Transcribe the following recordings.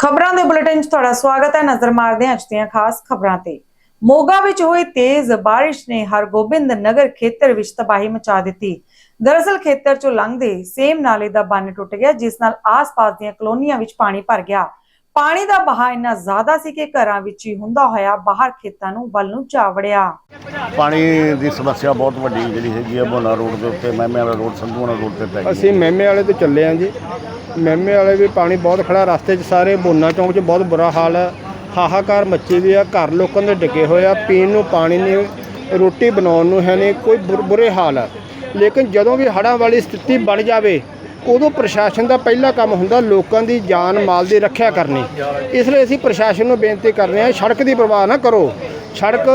ਖਬਰਾਂ ਦੇ ਬੁਲੇਟਿਨ 'ਚ ਤੁਹਾਡਾ ਸਵਾਗਤ ਹੈ। ਨਜ਼ਰ ਮਾਰਦੇ ਹਾਂ ਅੱਜ ਦੀਆਂ ਖਾਸ ਖਬਰਾਂ ਤੇ। ਮੋਗਾ ਵਿੱਚ ਹੋਈ ਤੇਜ਼ ਬਾਰਿਸ਼ ਨੇ ਹਰਗੋਬਿੰਦ ਨਗਰ ਖੇਤਰ ਵਿੱਚ ਤਬਾਹੀ ਮਚਾ ਦਿੱਤੀ। ਦਰਅਸਲ ਖੇਤਰ 'ਚੋਂ ਲੰਘਦੇ ਸੇਮ ਨਾਲੇ ਦਾ ਬੰਨ ਟੁੱਟ ਗਿਆ, ਜਿਸ ਨਾਲ ਆਸ-ਪਾਸ ਦੀਆਂ ਕਲੋਨੀਆਂ ਵਿੱਚ ਪਾਣੀ ਭਰ ਗਿਆ। ਪਾਣੀ ਦਾ ਵਹਾਅ ਇੰਨਾ ਜ਼ਿਆਦਾ ਸੀ ਕਿ ਘਰਾਂ ਵਿੱਚ ਹੀ ਹੁੰਦਾ ਹੋਇਆ ਬਾਹਰ ਖੇਤਾਂ ਨੂੰ ਵੱਲ ਨੂੰ ਜਾ ਵੜਿਆ। ਪਾਣੀ ਦੀ ਸਮੱਸਿਆ ਬਹੁਤ ਵੱਡੀ ਜਿਹੜੀ ਹੈਗੀ ਆ ਬੋਨਾ ਰੋਡ ਦੇ ਉੱਤੇ ਮਹਿਮੇ ਵਾਲਾ ਰੋਡ ਸੰਧੂਆਣਾ ਰੋਡ ਤੇ ਪੈ ਗਈ ਅਸੀਂ ਮਹਿਮੇ ਵਾਲੇ ਤੋਂ ਚੱਲੇ ਆਂ ਜੀ। ਮਹਿਮੇ ਵਾਲੇ ਵੀ ਪਾਣੀ ਬਹੁਤ ਖੜਾ ਰਸਤੇ 'ਚ ਸਾਰੇ ਬੋਨਾ ਚੌਂਕ 'ਚ ਬਹੁਤ ਬੁਰਾ ਹਾਲ ਹੈ। ਹਾਹਾਕਾਰ ਮੱਚੀ ਵੀ ਆ ਘਰ ਲੋਕਾਂ ਦੇ ਡਿੱਗੇ ਹੋਏ ਆ ਪੀਣ ਨੂੰ ਪਾਣੀ ਨਹੀਂ ਰੋਟੀ ਬਣਾਉਣ ਨੂੰ ਹੈ ਨਹੀਂ ਕੋਈ ਬੁਰ- ਬੁਰੇ ਹਾਲ ਆ। ਲੇਕਿਨ ਜਦੋਂ ਵੀ ਹੜ੍ਹਾਂ ਵਾਲੀ ਸਥਿਤੀ ਬਣ ਜਾਵੇ ਉਦੋਂ ਪ੍ਰਸ਼ਾਸਨ ਦਾ ਪਹਿਲਾ ਕੰਮ ਹੁੰਦਾ ਲੋਕਾਂ ਦੀ ਜਾਨ ਮਾਲ ਦੀ ਰੱਖਿਆ ਕਰਨੀ। ਇਸ ਲਈ ਅਸੀਂ ਪ੍ਰਸ਼ਾਸਨ ਨੂੰ ਬੇਨਤੀ ਕਰ ਰਹੇ ਹਾਂ, ਸੜਕ ਦੀ ਪਰਵਾਹ ਨਾ ਕਰੋ। ਸੜਕ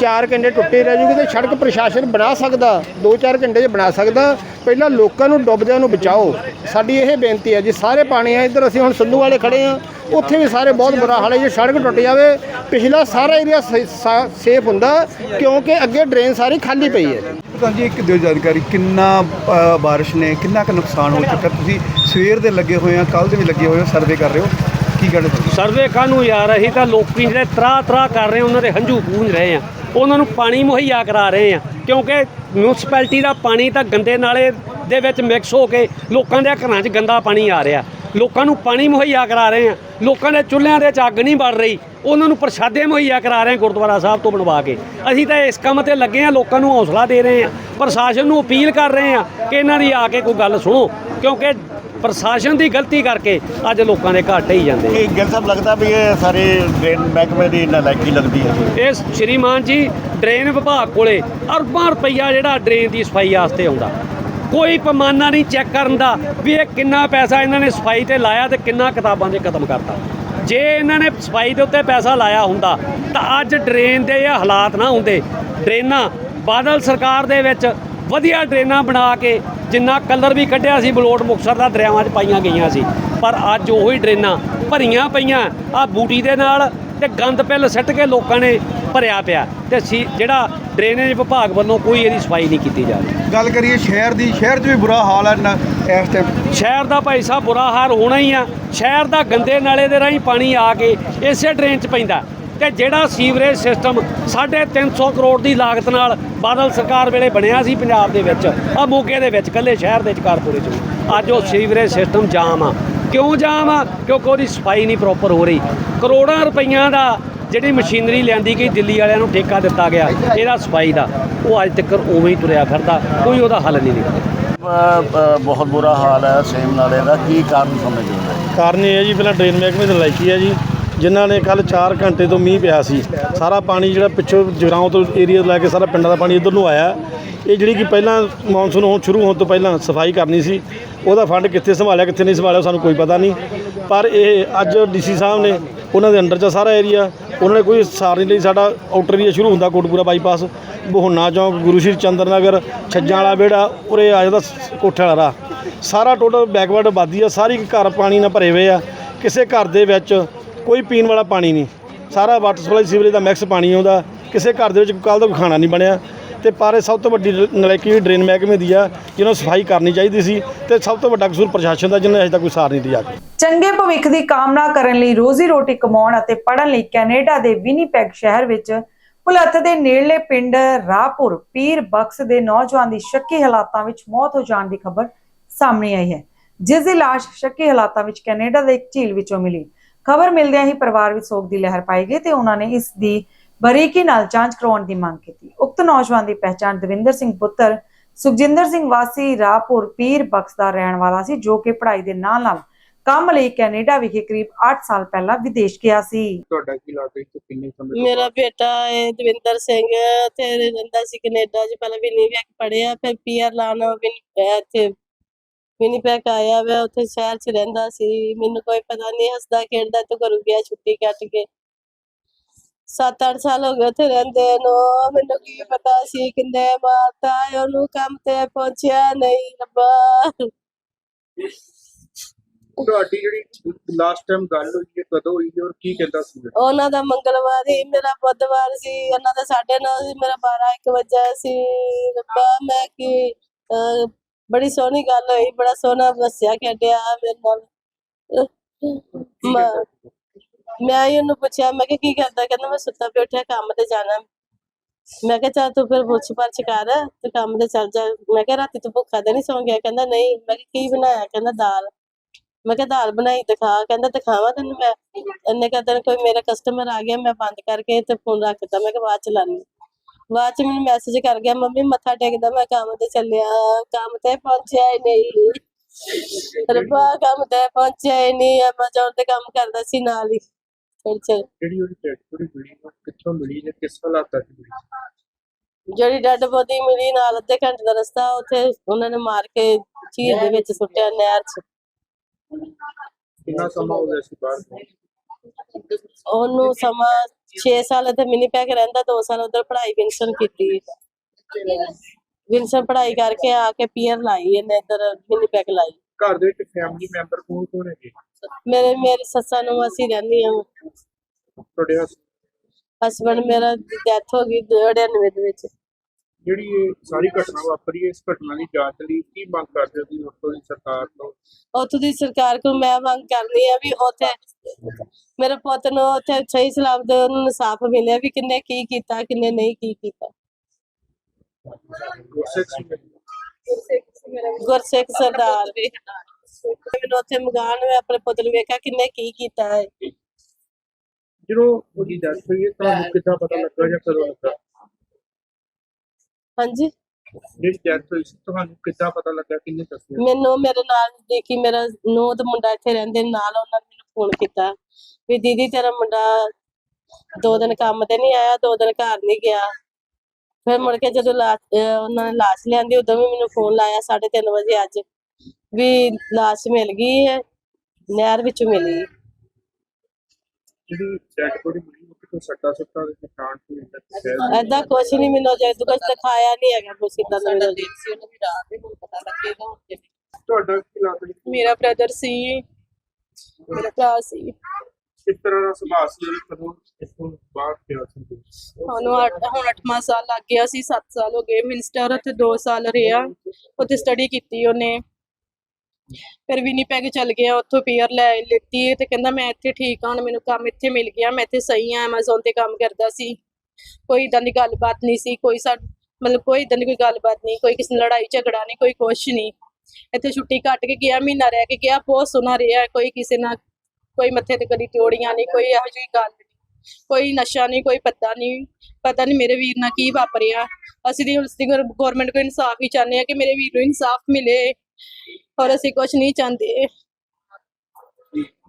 4 ਘੰਟੇ ਟੁੱਟੀ ਰਹਿ ਜੂਗੀ ਤੇ ਸੜਕ ਪ੍ਰਸ਼ਾਸਨ ਬਣਾ ਸਕਦਾ 2-4 ਘੰਟੇ 'ਚ ਬਣਾ ਸਕਦਾ। ਪਹਿਲਾਂ ਲੋਕਾਂ ਨੂੰ ਡੁੱਬਦਿਆਂ ਨੂੰ ਬਚਾਓ। ਸਾਡੀ ਇਹ ਬੇਨਤੀ ਹੈ ਜੀ ਸਾਰੇ ਪਾਣੀ ਆ ਇੱਧਰ ਅਸੀਂ ਹੁਣ ਸੰਧੂ ਵਾਲੇ ਖੜੇ ਆ। ਉੱਥੇ ਵੀ ਸਾਰੇ ਬਹੁਤ ਬੁਰਾ ਹਾਲ ਹੈ ਜੇ ਸੜਕ ਟੁੱਟ ਜਾਵੇ ਪਿਛਲਾ ਸਾਰਾ ਏਰੀਆ ਸੇਫ ਹੁੰਦਾ ਕਿਉਂਕਿ ਅੱਗੇ ਡਰੇਨ ਸਾਰੀ ਖਾਲੀ ਪਈ ਹੈ। ਤਾਂ ਜੀ ਇੱਕ ਦਿਓ ਜਾਣਕਾਰੀ ਕਿੰਨਾ ਅ, ਬਾਰਿਸ਼ ਨੇ ਕਿੰਨਾ ਕੁ ਨੁਕਸਾਨ ਹੋ ਚੁੱਕਾ? ਤੁਸੀਂ ਸਵੇਰ ਦੇ ਲੱਗੇ ਹੋਏ ਆ ਕੱਲ ਦੇ ਵੀ ਲੱਗੇ ਹੋਏ ਹੋ ਸਰਵੇ ਕਰ ਰਹੇ ਹੋ। ਕੀ ਕਹਿਣਾ ਚਾਹੁੰਦੇ ਸਰਵੇ ਕਾਹਨੂੰ ਯਾਰ, ਅਸੀਂ ਤਾਂ ਲੋਕੀ ਜਿਹੜੇ ਤਰਾ ਤਰਾ ਕਰ ਰਹੇ ਉਹਨਾਂ ਦੇ ਹੰਝੂ ਪੂੰਝ ਰਹੇ ਆ ਉਹਨਾਂ ਨੂੰ ਪਾਣੀ ਮੁਹੱਈਆ ਕਰਾ ਰਹੇ ਆ ਕਿਉਂਕਿ ਮਿਊਨਿਸਪੈਲਿਟੀ ਦਾ ਪਾਣੀ ਤਾਂ ਗੰਦੇ ਨਾਲੇ ਦੇ ਵਿੱਚ ਮਿਕਸ ਹੋ ਕੇ ਲੋਕਾਂ ਦੇ ਘਰਾਂ 'ਚ ਗੰਦਾ ਪਾਣੀ ਆ ਰਿਹਾ। ਲੋਕਾਂ ਨੂੰ ਪਾਣੀ ਮੁਹੱਈਆ ਕਰਾ ਰਹੇ ਆ ਲੋਕਾਂ ਦੇ ਚੁੱਲ੍ਹਿਆਂ ਦੇ 'ਚ ਅੱਗ ਨਹੀਂ ਬਲ ਰਹੀ। ਉਹਨਾਂ ਨੂੰ ਪ੍ਰਸ਼ਾਦੇ ਮੁਹੱਈਆ ਕਰਾ ਰਹੇ ਆ ਗੁਰਦੁਆਰਾ ਸਾਹਿਬ ਤੋਂ ਬਣਵਾ ਕੇ। ਅਸੀਂ ਤਾਂ ਇਸ ਕੰਮ ਤੇ ਲੱਗੇ ਆ ਲੋਕਾਂ ਨੂੰ ਹੌਸਲਾ ਦੇ ਰਹੇ ਆ ਪ੍ਰਸ਼ਾਸਨ ਨੂੰ ਅਪੀਲ ਕਰ ਰਹੇ ਆ ਕਿ ਇਹਨਾਂ ਦੀ ਆ ਕੇ ਕੋਈ ਗੱਲ ਸੁਣੋ, ਕਿਉਂਕਿ ਪ੍ਰਸ਼ਾਸਨ ਦੀ ਗਲਤੀ ਕਰਕੇ ਅੱਜ ਲੋਕਾਂ ਦੇ ਘਰ ਢਈ ਜਾਂਦੇ ਆ। ਇਹ ਗਿਲ ਸਾਹਿਬ ਲੱਗਦਾ ਵੀ ਇਹ ਸਾਰੇ ਡਰੇਨ ਮਹਿਕਮੇ ਦੀ ਨਲਾਇਕੀ ਲੱਗਦੀ ਹੈ ਇਸ ਸ਼੍ਰੀਮਾਨ ਜੀ ਡਰੇਨ ਵਿਭਾਗ ਕੋਲੇ ਅਰਬਾਂ ਰੁਪਈਆ ਜਿਹੜਾ ਡਰੇਨ ਦੀ ਸਫ਼ਾਈ ਵਾਸਤੇ ਆਉਂਦਾ। ਕੋਈ ਪੈਮਾਨਾ ਨਹੀਂ ਚੈੱਕ ਕਰਨ ਦਾ ਵੀ ਇਹ ਕਿੰਨਾ ਪੈਸਾ ਇਹਨਾਂ ਨੇ ਸਫ਼ਾਈ ਤੇ ਲਾਇਆ ਤੇ ਕਿੰਨਾ ਕਿਤਾਬਾਂ ਦੇ ਖਤਮ ਕਰਤਾ। ਜੇ ਇਹਨਾਂ ਨੇ ਸਫ਼ਾਈ ਦੇ ਉੱਤੇ ਪੈਸਾ ਲਾਇਆ ਹੁੰਦਾ ਤਾਂ ਅੱਜ ਡਰੇਨ ਦੇ ਇਹ ਹਾਲਾਤ ਨਾ ਹੁੰਦੇ। ਡਰੇਨਾਂ ਬਾਦਲ ਸਰਕਾਰ ਦੇ ਵਿੱਚ ਵਧੀਆ ਡਰੇਨਾਂ ਬਣਾ ਕੇ ਜਿੰਨਾ ਕਲਰ ਵੀ ਕੱਢਿਆ ਸੀ ਬਲੋਟ ਮੁਕਸਰ ਦਾ ਦਰਿਆਵਾਂ 'ਚ ਪਾਈਆਂ ਗਈਆਂ ਸੀ। ਪਰ ਅੱਜ ਉਹੀ ਡਰੇਨਾਂ ਭਰੀਆਂ ਪਈਆਂ। ਆ ਬੂਟੀ ਦੇ ਨਾਲ ਤੇ ਗੰਦ ਪਿੱਲ ਸਿੱਟ ਕੇ ਲੋਕਾਂ ਨੇ ਭਰਿਆ ਪਿਆ। ਤੇ ਸੀ ਜਿਹੜਾ ਡਰੇਨੇਜ ਵਿਭਾਗ ਵੱਲੋਂ ਕੋਈ ਇਹਦੀ ਸਫ਼ਾਈ ਨਹੀਂ ਕੀਤੀ ਜਾ ਰਹੀ। ਗੱਲ ਕਰੀਏ ਸ਼ਹਿਰ ਦੀ ਸ਼ਹਿਰ 'ਚ ਵੀ ਬੁਰਾ ਹਾਲ ਹੈ ਨਾ ਇਸ ਟਾਈਮ ਸ਼ਹਿਰ ਦਾ ਭਾਈ ਸਾਹਿਬ ਬੁਰਾ ਹਾਲ ਹੋਣਾ ਹੀ ਆ। ਸ਼ਹਿਰ ਦਾ ਗੰਦੇ ਨਾਲੇ ਦੇ ਰਾਹੀਂ ਪਾਣੀ ਆ ਕੇ ਇਸੇ ਡਰੇਨ 'ਚ ਪੈਂਦਾ। ਤੇ ਜਿਹੜਾ ਸੀਵਰੇਜ ਸਿਸਟਮ 350 ਕਰੋੜ ਦੀ ਲਾਗਤ ਨਾਲ ਬਾਦਲ ਸਰਕਾਰ ਵੇਲੇ ਬਣਿਆ ਸੀ ਪੰਜਾਬ ਦੇ ਵਿੱਚ ਆ ਮੋਗੇ ਦੇ ਵਿੱਚ ਕੱਲੇ ਸ਼ਹਿਰ ਦੇ ਵਿੱਚ ਕਾਰਪੋਰੇਸ਼ਨ ਅੱਜ ਉਹ ਸੀਵਰੇਜ ਸਿਸਟਮ ਜਾਮ ਆ। ਕਿਉਂ ਜਾਮ ਆ? ਕਿਉਂਕਿ ਉਹਦੀ ਸਫ਼ਾਈ ਨਹੀਂ ਪ੍ਰੋਪਰ ਹੋ ਰਹੀ। ਕਰੋੜਾਂ ਰੁਪਈਆਂ ਦਾ ਜਿਹੜੀ ਮਸ਼ੀਨਰੀ ਲਿਆਂਦੀ ਗਈ ਦਿੱਲੀ ਵਾਲਿਆਂ ਨੂੰ ਠੇਕਾ ਦਿੱਤਾ ਗਿਆ ਇਹਦਾ ਸਫ਼ਾਈ ਦਾ। ਉਹ ਅੱਜ ਤੱਕ ਉਵੇਂ ਹੀ ਤੁਰਿਆ ਫਿਰਦਾ ਕੋਈ ਉਹਦਾ ਹੱਲ ਨਹੀਂ ਨਿਕਲਿਆ ਬਹੁਤ ਬੁਰਾ ਹਾਲ ਹੈ ਸੇਮ ਨਾਲੇ ਦਾ। ਕੀ ਕਾਰਨ ਸਮਝਦੇ ਹੋ? ਕਾਰਨ ਇਹ ਹੈ ਜੀ ਪਹਿਲਾਂ ਡਰੇਨ ਮਹਿਕਮੇ ਦੀ ਨਲਾਇਕੀ ਹੈ ਜੀ। ਜਿਨ੍ਹਾਂ ਨੇ ਕੱਲ 4 ਘੰਟੇ ਤੋਂ ਮੀਂਹ ਪਿਆ ਸੀ। ਸਾਰਾ ਪਾਣੀ ਜਿਹੜਾ ਪਿੱਛੋਂ ਜਗਰਾਉਂ ਤੋਂ ਏਰੀਆ ਲੈ ਕੇ ਸਾਰਾ ਪਿੰਡਾਂ ਦਾ ਪਾਣੀ ਇੱਧਰ ਨੂੰ ਆਇਆ। ਇਹ ਜਿਹੜੀ ਕਿ ਪਹਿਲਾਂ ਮੌਨਸੂਨ ਹੋਣ ਸ਼ੁਰੂ ਹੋਣ ਤੋਂ ਪਹਿਲਾਂ ਸਫ਼ਾਈ ਕਰਨੀ ਸੀ। ਉਹਦਾ ਫੰਡ ਕਿੱਥੇ ਸੰਭਾਲਿਆ, ਕਿੱਥੇ ਨਹੀਂ ਸੰਭਾਲਿਆ ਸਾਨੂੰ ਕੋਈ ਪਤਾ ਨਹੀਂ। ਪਰ ਇਹ ਅੱਜ ਡੀਸੀ ਸਾਹਿਬ ਨੇ ਉਹਨਾਂ ਦੇ ਅੰਡਰ 'ਚ ਸਾਰਾ ਏਰੀਆ ਉਹਨਾਂ ਨੇ ਕੋਈ ਸਾਰ ਲਈ। ਸਾਡਾ ਆਊਟਰ ਏਰੀਆ ਸ਼ੁਰੂ ਹੁੰਦਾ ਕੋਟਪੂਰਾ ਬਾਈਪਾਸ ਬਹੋਨਾ ਚੌਂਕ, ਗੁਰੂ ਸ਼੍ਰੀ ਚੰਦਰ ਨਗਰ, ਛੱਜਾਂ ਵਾਲਾ ਵਿਹੜਾ, ਉਰੇ ਆ ਜਾਂਦਾ ਸ- ਕੋਠੇ ਵਾਲਾ ਰਾਹ। ਸਾਰਾ ਟੋਟਲ ਬੈਕਵਰਡ ਆਬਾਦੀ ਆ। ਸਾਰੀ ਘਰ ਪਾਣੀ ਨਾਲ ਭਰੇ ਹੋਏ ਆ। ਕਿਸੇ ਘਰ ਦੇ ਵਿੱਚ ਕੋਈ ਪੀਣ ਵਾਲਾ ਪਾਣੀ ਨਹੀਂ। ਸਾਰਾ ਵਾਟਰ ਸਪਲਾਈ ਸੀਵਰੇਜ ਦਾ ਮਿਕਸ ਪਾਣੀ ਆਉਂਦਾ ਕਿਸੇ ਘਰ ਦੇ ਵਿੱਚ ਕੱਲ ਦਾ ਖਾਣਾ ਨਹੀਂ ਬਣਿਆ। ਤੇ ਪਰ ਸਭ ਤੋਂ ਵੱਡੀ ਨਲਾਇਕੀ ਡਰੇਨ ਮਹਿਕਮੇ ਦੀ ਆ, ਜਿਹਨਾਂ ਸਫ਼ਾਈ ਕਰਨੀ ਚਾਹੀਦੀ ਸੀ ਤੇ ਸਭ ਤੋਂ ਵੱਡਾ ਕਸੂਰ ਪ੍ਰਸ਼ਾਸਨ ਦਾ, ਜਿਹਨੇ ਅਜੇ ਤੱਕ ਕੋਈ ਸਾਰ ਨਹੀਂ ਦਿੱਤੀ ਚੰਗੇ ਭਵਿੱਖ ਦੀ ਕਾਮਨਾ ਕਰਨ ਲਈ ਰੋਜ਼ੀ ਰੋਟੀ ਕਮਾਉਣ ਅਤੇ ਪੜ੍ਹਨ ਲਈ ਕੈਨੇਡਾ ਦੇ ਵਿਨੀਪੈਗ ਸ਼ਹਿਰ ਵਿੱਚ ਭੁਲੱਥ ਦੇ ਨੇੜਲੇ ਪਿੰਡ ਰਾਹਪੁਰ ਪੀਰ ਬਖਸ਼ ਦੇ ਨੌਜਵਾਨ ਦੀ ਸ਼ੱਕੀ ਹਾਲਾਤਾਂ ਵਿੱਚ ਮੌਤ ਹੋ ਜਾਣ ਦੀ ਖਬਰ ਸਾਹਮਣੇ ਆਈ ਹੈ, ਜਿਸ ਦੀ ਲਾਸ਼ ਸ਼ੱਕੀ ਹਾਲਾਤਾਂ ਵਿੱਚ ਕੈਨੇਡਾ ਦੇ ਇੱਕ ਝੀਲ ਵਿੱਚੋਂ ਮਿਲੀ। ਖਬਰ ਮਿਲਦਿਆਂ ਹੀ ਪਰਿਵਾਰ ਵਿੱਚ ਸੋਗ ਦੀ ਲਹਿਰ ਪਾਈ ਗਈ ਤੇ ਉਹਨਾਂ ਨੇ ਇਸ ਦੀ ਬਰੀਕੀ ਨਾਲ ਜਾਂਚ ਕਰਵਾਉਣ ਦੀ ਮੰਗ ਕੀਤੀ। ਉਕਤ ਨੌਜਵਾਨ ਦੀ ਪਹਿਚਾਣ ਦਵਿੰਦਰ ਸਿੰਘ ਪੁੱਤਰ ਸੁਖਜਿੰਦਰ ਸਿੰਘ ਵਾਸੀ ਰਾਹਪੁਰ ਪੀਰ ਬਖਸ਼ ਦਾ ਰਹਿਣ ਵਾਲਾ ਸੀ ਜੋ ਕਿ ਪੜ੍ਹਾਈ ਦੇ ਨਾਲ-ਨਾਲ ਕੰਮ ਲਈ ਕੈਨੇਡਾ ਵਿਖੇ ਕਰੀਬ 8 ਸਾਲ ਪਹਿਲਾਂ ਵਿਦੇਸ਼ ਗਿਆ ਸੀ। ਤੁਹਾਡਾ ਕੀ ਲੱਗਦਾ ਇੱਥੇ ਕਿੰਨੇ ਸਮੇਂ ਮੇਰਾ ਬੇਟਾ ਹੈ ਦਵਿੰਦਰ ਸਿੰਘ ਤੇ ਰਹਿੰਦਾ ਸੀ ਕੈਨੇਡਾ 'ਚ ਪਹਿਲਾਂ ਵਿਨੀਪੈਗ ਪੜਿਆ ਫਿਰ ਪੀਆਰ ਲਾਣ ਇੱਥੇ ਵਿਨੀਪੈਗ ਆਇਆ ਵਾ ਉੱਥੇ ਸ਼ਹਿਰ 'ਚ ਰਹਿੰਦਾ ਸੀ ਮੈਨੂੰ ਕੋਈ ਪਤਾ ਨਹੀਂ ਹੱਸਦਾ ਖੇਡਦਾ ਤੇ ਘਰੋਂ ਗਿਆ ਛੁੱਟੀ ਕੱਟ ਕੇ। 7-8 ਸਾਲ ਹੋ ਗਏ ਉੱਥੇ ਰਹਿੰਦੇ ਨੂੰ ਮੈਨੂੰ ਕੀ ਪਤਾ ਸੀ ਕਿੰਨੇ ਮਾਰਤਾ ਉਹਨੂੰ ਕੰਮ ਤੇ ਪਹੁੰਚਿਆ ਨਹੀਂ ਰੱਬਾ। ਤੁਹਾਡੀ ਜਿਹੜੀ ਲਾਸਟ ਟਾਈਮ ਗੱਲ ਹੋਈ ਹੈ ਕਦੋਂ ਹੋਈ ਹੈ ਔਰ ਕੀ ਕਹਿੰਦਾ ਸੀ? ਉਹਨਾਂ ਦਾ ਮੰਗਲਵਾਰ ਸੀ ਮੇਰਾ ਬੁੱਧਵਾਰ ਸੀ ਉਹਨਾਂ ਦਾ 9:30 ਸੀ ਮੇਰਾ 12 1 ਵਜੇ ਸੀ। ਰੱਬਾ ਮੈਂ ਕੀ ਬੜੀ ਸੋਹਣੀ ਗੱਲ ਹੋਈ ਬੜਾ ਸੋਹਣਾ ਦੱਸਿਆ ਖੇਡਿਆ ਮੇਰੇ ਨਾਲ। ਮੈਂ ਹੀ ਉਹਨੂੰ ਪੁੱਛਿਆ ਮੈਂ ਕਿਹਾ ਕੀ ਕਰਦਾ? ਕਹਿੰਦਾ ਮੈਂ ਸੁੱਤਾ ਪਿਆ ਉੱਠਿਆ ਕੰਮ ਤੇ ਜਾਣਾ। ਮੈਂ ਕਿਹਾ ਚੱਲ ਤੂੰ ਫਿਰ ਪੁੱਛ ਪਰਛ ਕਰ ਤੇ ਕੰਮ ਤੇ ਚੱਲ ਜਾ। ਮੈਂ ਕਿਹਾ ਰਾਤੀ ਤੂੰ ਭੁੱਖਾ ਤੇ ਨਹੀਂ ਸੌਂ ਗਿਆ? ਕਹਿੰਦਾ ਨਹੀਂ। ਮੈਂ ਕਿਹਾ ਕੀ ਬਣਾਇਆ? ਕਹਿੰਦਾ ਦਾਲ। ਮੈਂ ਕਿਹਾ ਦਾਲ ਬਣਾਈ ਦਿਖਾ। ਕਹਿੰਦਾ ਦਿਖਾਵਾਂ ਤੈਨੂੰ ਮੈਂ? ਇੰਨੇ ਕਹਿੰਦਾ ਕੋਈ ਮੇਰਾ ਕਸਟਮਰ ਆ ਗਿਆ ਮੈਂ ਬੰਦ ਕਰਕੇ ਤੇ ਫੋਨ ਰੱਖਤਾ ਮੈਂ ਕਿਹਾ ਬਾਅਦ ਚ ਲਾਨੀ ਬਾਅਦ ਚ ਮੈਨੂੰ ਮੈਸੇਜ ਕਰ ਗਿਆ ਮੰਮੀ ਮੱਥਾ ਟੇਕਦਾ ਮੈਂ ਕੰਮ ਤੇ ਚੱਲਿਆ ਕੰਮ ਤੇ ਪਹੁੰਚਿਆ ਹੀ ਨਹੀਂ। ਰੱਬਾ ਕੰਮ ਤੇ ਪਹੁੰਚਿਆ ਹੀ ਨਹੀਂ ਐਮਾਜ਼ੋਨ ਤੇ ਕੰਮ ਕਰਦਾ ਸੀ ਨਾਲ ਹੀ ਫਿਰ ਚੱਲ ਜਿਹੜੀ ਉਹਦੀ ਡੈਡ ਬੋਡੀ ਮਿਲੀ ਉਹ ਕਿੱਥੋਂ ਮਿਲੀ ਜਾਂ ਕਿਸ ਹਾਲਾਤਾਂ 'ਚ ਮਿਲੀ? ਜਿਹੜੀ ਡੈਡ ਬੋਡੀ ਮਿਲੀ ਨਾਲ ਅੱਧੇ ਘੰਟੇ ਦਾ ਰਸਤਾ ਉੱਥੇ ਉਹਨਾਂ ਨੇ ਮਾਰ ਕੇ ਝੀਲ ਦੇ ਵਿੱਚ ਸੁੱਟਿਆ ਨਹਿਰ 'ਚ। ਕਿੰਨਾ ਸਮਾਂ ਹੋ ਗਿਆ ਸੀ ਬਾਹਰ? ਉਹਨੂੰ ਸਮਾਂ 6 ਸਾਲ ਇੱਥੇ ਮਿਨੀ ਪੈਕ ਰਹਿੰਦਾ 2 ਸਾਲ ਉਧਰ ਪੜ੍ਹਾਈ ਵਿੰਸਨ ਕੀਤੀ। ਵਿੰਸਨ ਪੜ੍ਹਾਈ ਕਰਕੇ ਆ ਕੇ ਪੀਅਰ ਲਾਈ ਇਹਨੇ ਇੱਧਰ ਮਿਨੀ ਪੈਕ ਲਾਈ। ਘਰ ਦੇ ਵਿੱਚ ਫੈਮਿਲੀ ਮੈਂਬਰ ਕੌਣ ਕੌਣ ਹੈਗੇ? ਮੇਰੇ ਮੇਰੀ ਸੱਸਾਂ ਨੂੰ ਅਸੀਂ ਰਹਿੰਦੀ ਹਾਂ। ਤੁਹਾਡੇ ਹਸ- ਹਸਬੰਡ ਮੇਰਾ ਡੈਥ ਹੋ ਗਈ 99 ਦੇ ਵਿੱਚ। ਜਿਹੜੀ ਇਹ ਸਾਰੀ ਘਟਨਾ ਵਾਪਰੀ ਹੈ ਇਸ ਘਟਨਾ ਦੀ ਜਾਂਚ ਲਈ ਕੀ ਮੰਗ ਕਰਦੇ ਹੋ ਤੁਸੀਂ ਉੱਥੋਂ ਦੀ ਸਰਕਾਰ ਤੋਂ? ਉੱਥੋਂ ਦੀ ਸਰਕਾਰ ਕੋਲ ਮੈਂ ਮੰਗ ਕਰਨੀ ਆ ਵੀ ਉੱਥੇ ਮੇਰੇ ਪੁੱਤ ਨੂੰ ਉੱਥੇ ਸਹੀ ਸਲਾਮਤ ਉਹਨੂੰ ਇਨਸਾਫ ਮਿਲਿਆ ਵੀ ਕਿੰਨੇ ਕੀ ਕੀਤਾ ਕਿੰਨੇ ਨਹੀਂ ਕੀ ਕੀਤਾ। ਗੁਰਸਿੱਖ ਸਿੰਘ। ਗੁਰਸਿੱਖ ਸਰਦਾਰ। ਮੈਨੂੰ ਉੱਥੇ ਮਗਾਨ ਮੈਂ ਆਪਣੇ ਪੁੱਤ ਨੂੰ ਵੇਖਿਆ ਕਿੰਨੇ ਕੀ ਕੀਤਾ ਹੈ। ਜਦੋਂ ਉਹਦੀ ਡੈਥ ਹੋਈ ਹੈ ਤੁਹਾਨੂੰ ਕਿੱਦਾਂ ਪਤਾ ਲੱਗਾ ਜਾਂ ਕਦੋਂ ਲੱਗਾ? ਹਾਂਜੀ। ਜਿਹੜੀ ਡੈਥ ਹੋਈ ਸੀ ਤੁਹਾਨੂੰ ਕਿੱਦਾਂ ਪਤਾ ਲੱਗਾ? ਕਿੰਨੇ ਦੱਸਿਆ? ਮੈਨੂੰ ਮੇਰੇ ਨਾਲ ਦੇਖੀ ਮੇਰਾ ਨੂੰਹ ਮੁੰਡਾ ਇੱਥੇ ਰਹਿੰਦੇ ਨਾਲ ਉਹਨਾਂ ਨੇ ਮੈਨੂੰ ਫੋਨ ਕੀਤਾ ਵੀ ਦੀਦੀ ਤੇਰਾ ਮੁੰਡਾ ਦੋ ਦਿਨ ਕੰਮ ਤੇ ਨਹੀਂ ਆਇਆ ਦੋ ਦਿਨ ਘਰ ਨਹੀਂ ਗਿਆ। ਫਿਰ ਮੁੜ ਕੇ ਜਦੋਂ ਲਾ- ਅਹ ਉਹਨਾਂ ਨੇ ਲਾਸ਼ ਲਿਆਂਦੀ ਉਦੋਂ ਵੀ ਮੈਨੂੰ ਫੋਨ ਲਾਇਆ 3:30 ਵਜੇ ਅੱਜ ਵੀ ਲਾਸ਼ ਮਿਲ ਗਈ ਹੈ ਨਹਿਰ ਵਿੱਚੋਂ ਮਿਲੀ। ਜਿਹੜੀ ਡੈਡ ਬੋਡੀ ਮਿਲੀ ਉਹ ਕਿਤੋਂ ਸੱਟਾ ਸੁੱਟਾਂ ਦੇ ਨਿਸ਼ਾਨ ਕੋਈ ਇੰਨਾ ਦੱਸਿਆ ਐਦਾਂ ਕੁਛ ਨਹੀਂ ਮੈਨੂੰ ਜੇ ਕੁਝ ਦਿਖਾਇਆ ਨਹੀਂ ਹੈਗਾ ਕੁਛ ਇਦਾਂ ਦਾ ਮੈਨੂੰ ਤੁਹਾਡਾ ਕੀ ਲੱਗਦਾ ਜੀ? ਮੇਰਾ ਬ੍ਰਦਰ ਸੀ। ਮੇਰਾ ਭਰਾ ਸੀ। ਕਿਸ ਤਰ੍ਹਾਂ ਦਾ ਸੁਭਾਅ ਸੀ ਜਿਹੜੀ ਕਦੋਂ ਇੱਥੋਂ ਬਾਹਰ ਗਿਆ ਸੀ? ਉਹਨੂੰ ਅੱਠ- ਹੁਣ 8ਵਾਂ ਸਾਲ ਲੱਗ ਗਿਆ ਸੀ 7 ਸਾਲ ਹੋ ਗਏ। ਮਿਨਿਸਟਰ ਉੱਥੇ 2 ਸਾਲ ਰਿਹਾ। ਉੱਥੇ ਸਟੱਡੀ ਕੀਤੀ ਉਹਨੇ। ਫਿਰ ਵਿਨੀਪੈਗ ਚੱਲ ਗਿਆ, ਉੱਥੋਂ ਪੀਅਰ ਲੈ ਲਿੱਤੀ ਤੇ ਕਹਿੰਦਾ ਮੈਂ ਇੱਥੇ ਠੀਕ ਹਾਂ, ਹੁਣ ਮੈਨੂੰ ਕੰਮ ਇੱਥੇ ਮਿਲ ਗਿਆ, ਮੈਂ ਇੱਥੇ ਸਹੀ ਹਾਂ ਐਮਾਜ਼ੋਨ ਤੇ ਕੰਮ ਕਰਦਾ ਸੀ। ਕੋਈ ਇਦਾਂ ਦੀ ਗੱਲਬਾਤ ਨਹੀਂ ਸੀ, ਕੋਈ ਸਾ, ਮਤਲਬ ਕੋਈ ਇਦਾਂ ਦੀ ਕੋਈ ਗੱਲਬਾਤ ਨਹੀਂ, ਕੋਈ ਕਿਸੇ ਨਾਲ ਲੜਾਈ ਝਗੜਾ ਨਹੀਂ, ਕੋਈ ਕੁਛ ਨਹੀਂ। ਇੱਥੇ ਛੁੱਟੀ ਕੱਟ ਕੇ ਗਿਆ, ਮਹੀਨਾ ਰਹਿ ਕੇ ਗਿਆ, ਬਹੁਤ ਸੋਹਣਾ ਰਿਹਾ, ਕੋਈ ਕਿਸੇ ਨਾਲ ਕੋਈ ਮੱਥੇ ਤੇ ਕਦੀ ਤਿਉੜੀਆਂ ਨਹੀਂ, ਕੋਈ ਇਹੋ ਜਿਹੀ ਗੱਲ ਨਹੀਂ, ਕੋਈ ਨਸ਼ਾ ਨਹੀਂ, ਕੋਈ ਪਤਾ ਨਹੀਂ ਪਤਾ ਨਹੀਂ ਮੇਰੇ ਵੀਰ ਨਾਲ ਕੀ ਵਾਪਰਿਆ। ਅਸੀਂ ਦੀ ਉਸ ਦੀ ਗਵਰਨਮੈਂਟ ਕੋਲ ਇਨਸਾਫ ਹੀ ਚਾਹੁੰਦੇ ਆ ਕਿ ਮੇਰੇ ਵੀਰ ਨੂੰ ਇਨਸਾਫ ਮਿਲੇ। ਔਰ ਅਸੀਂ ਕੁਝ ਨਹੀਂ ਚਾਹੁੰਦੇ।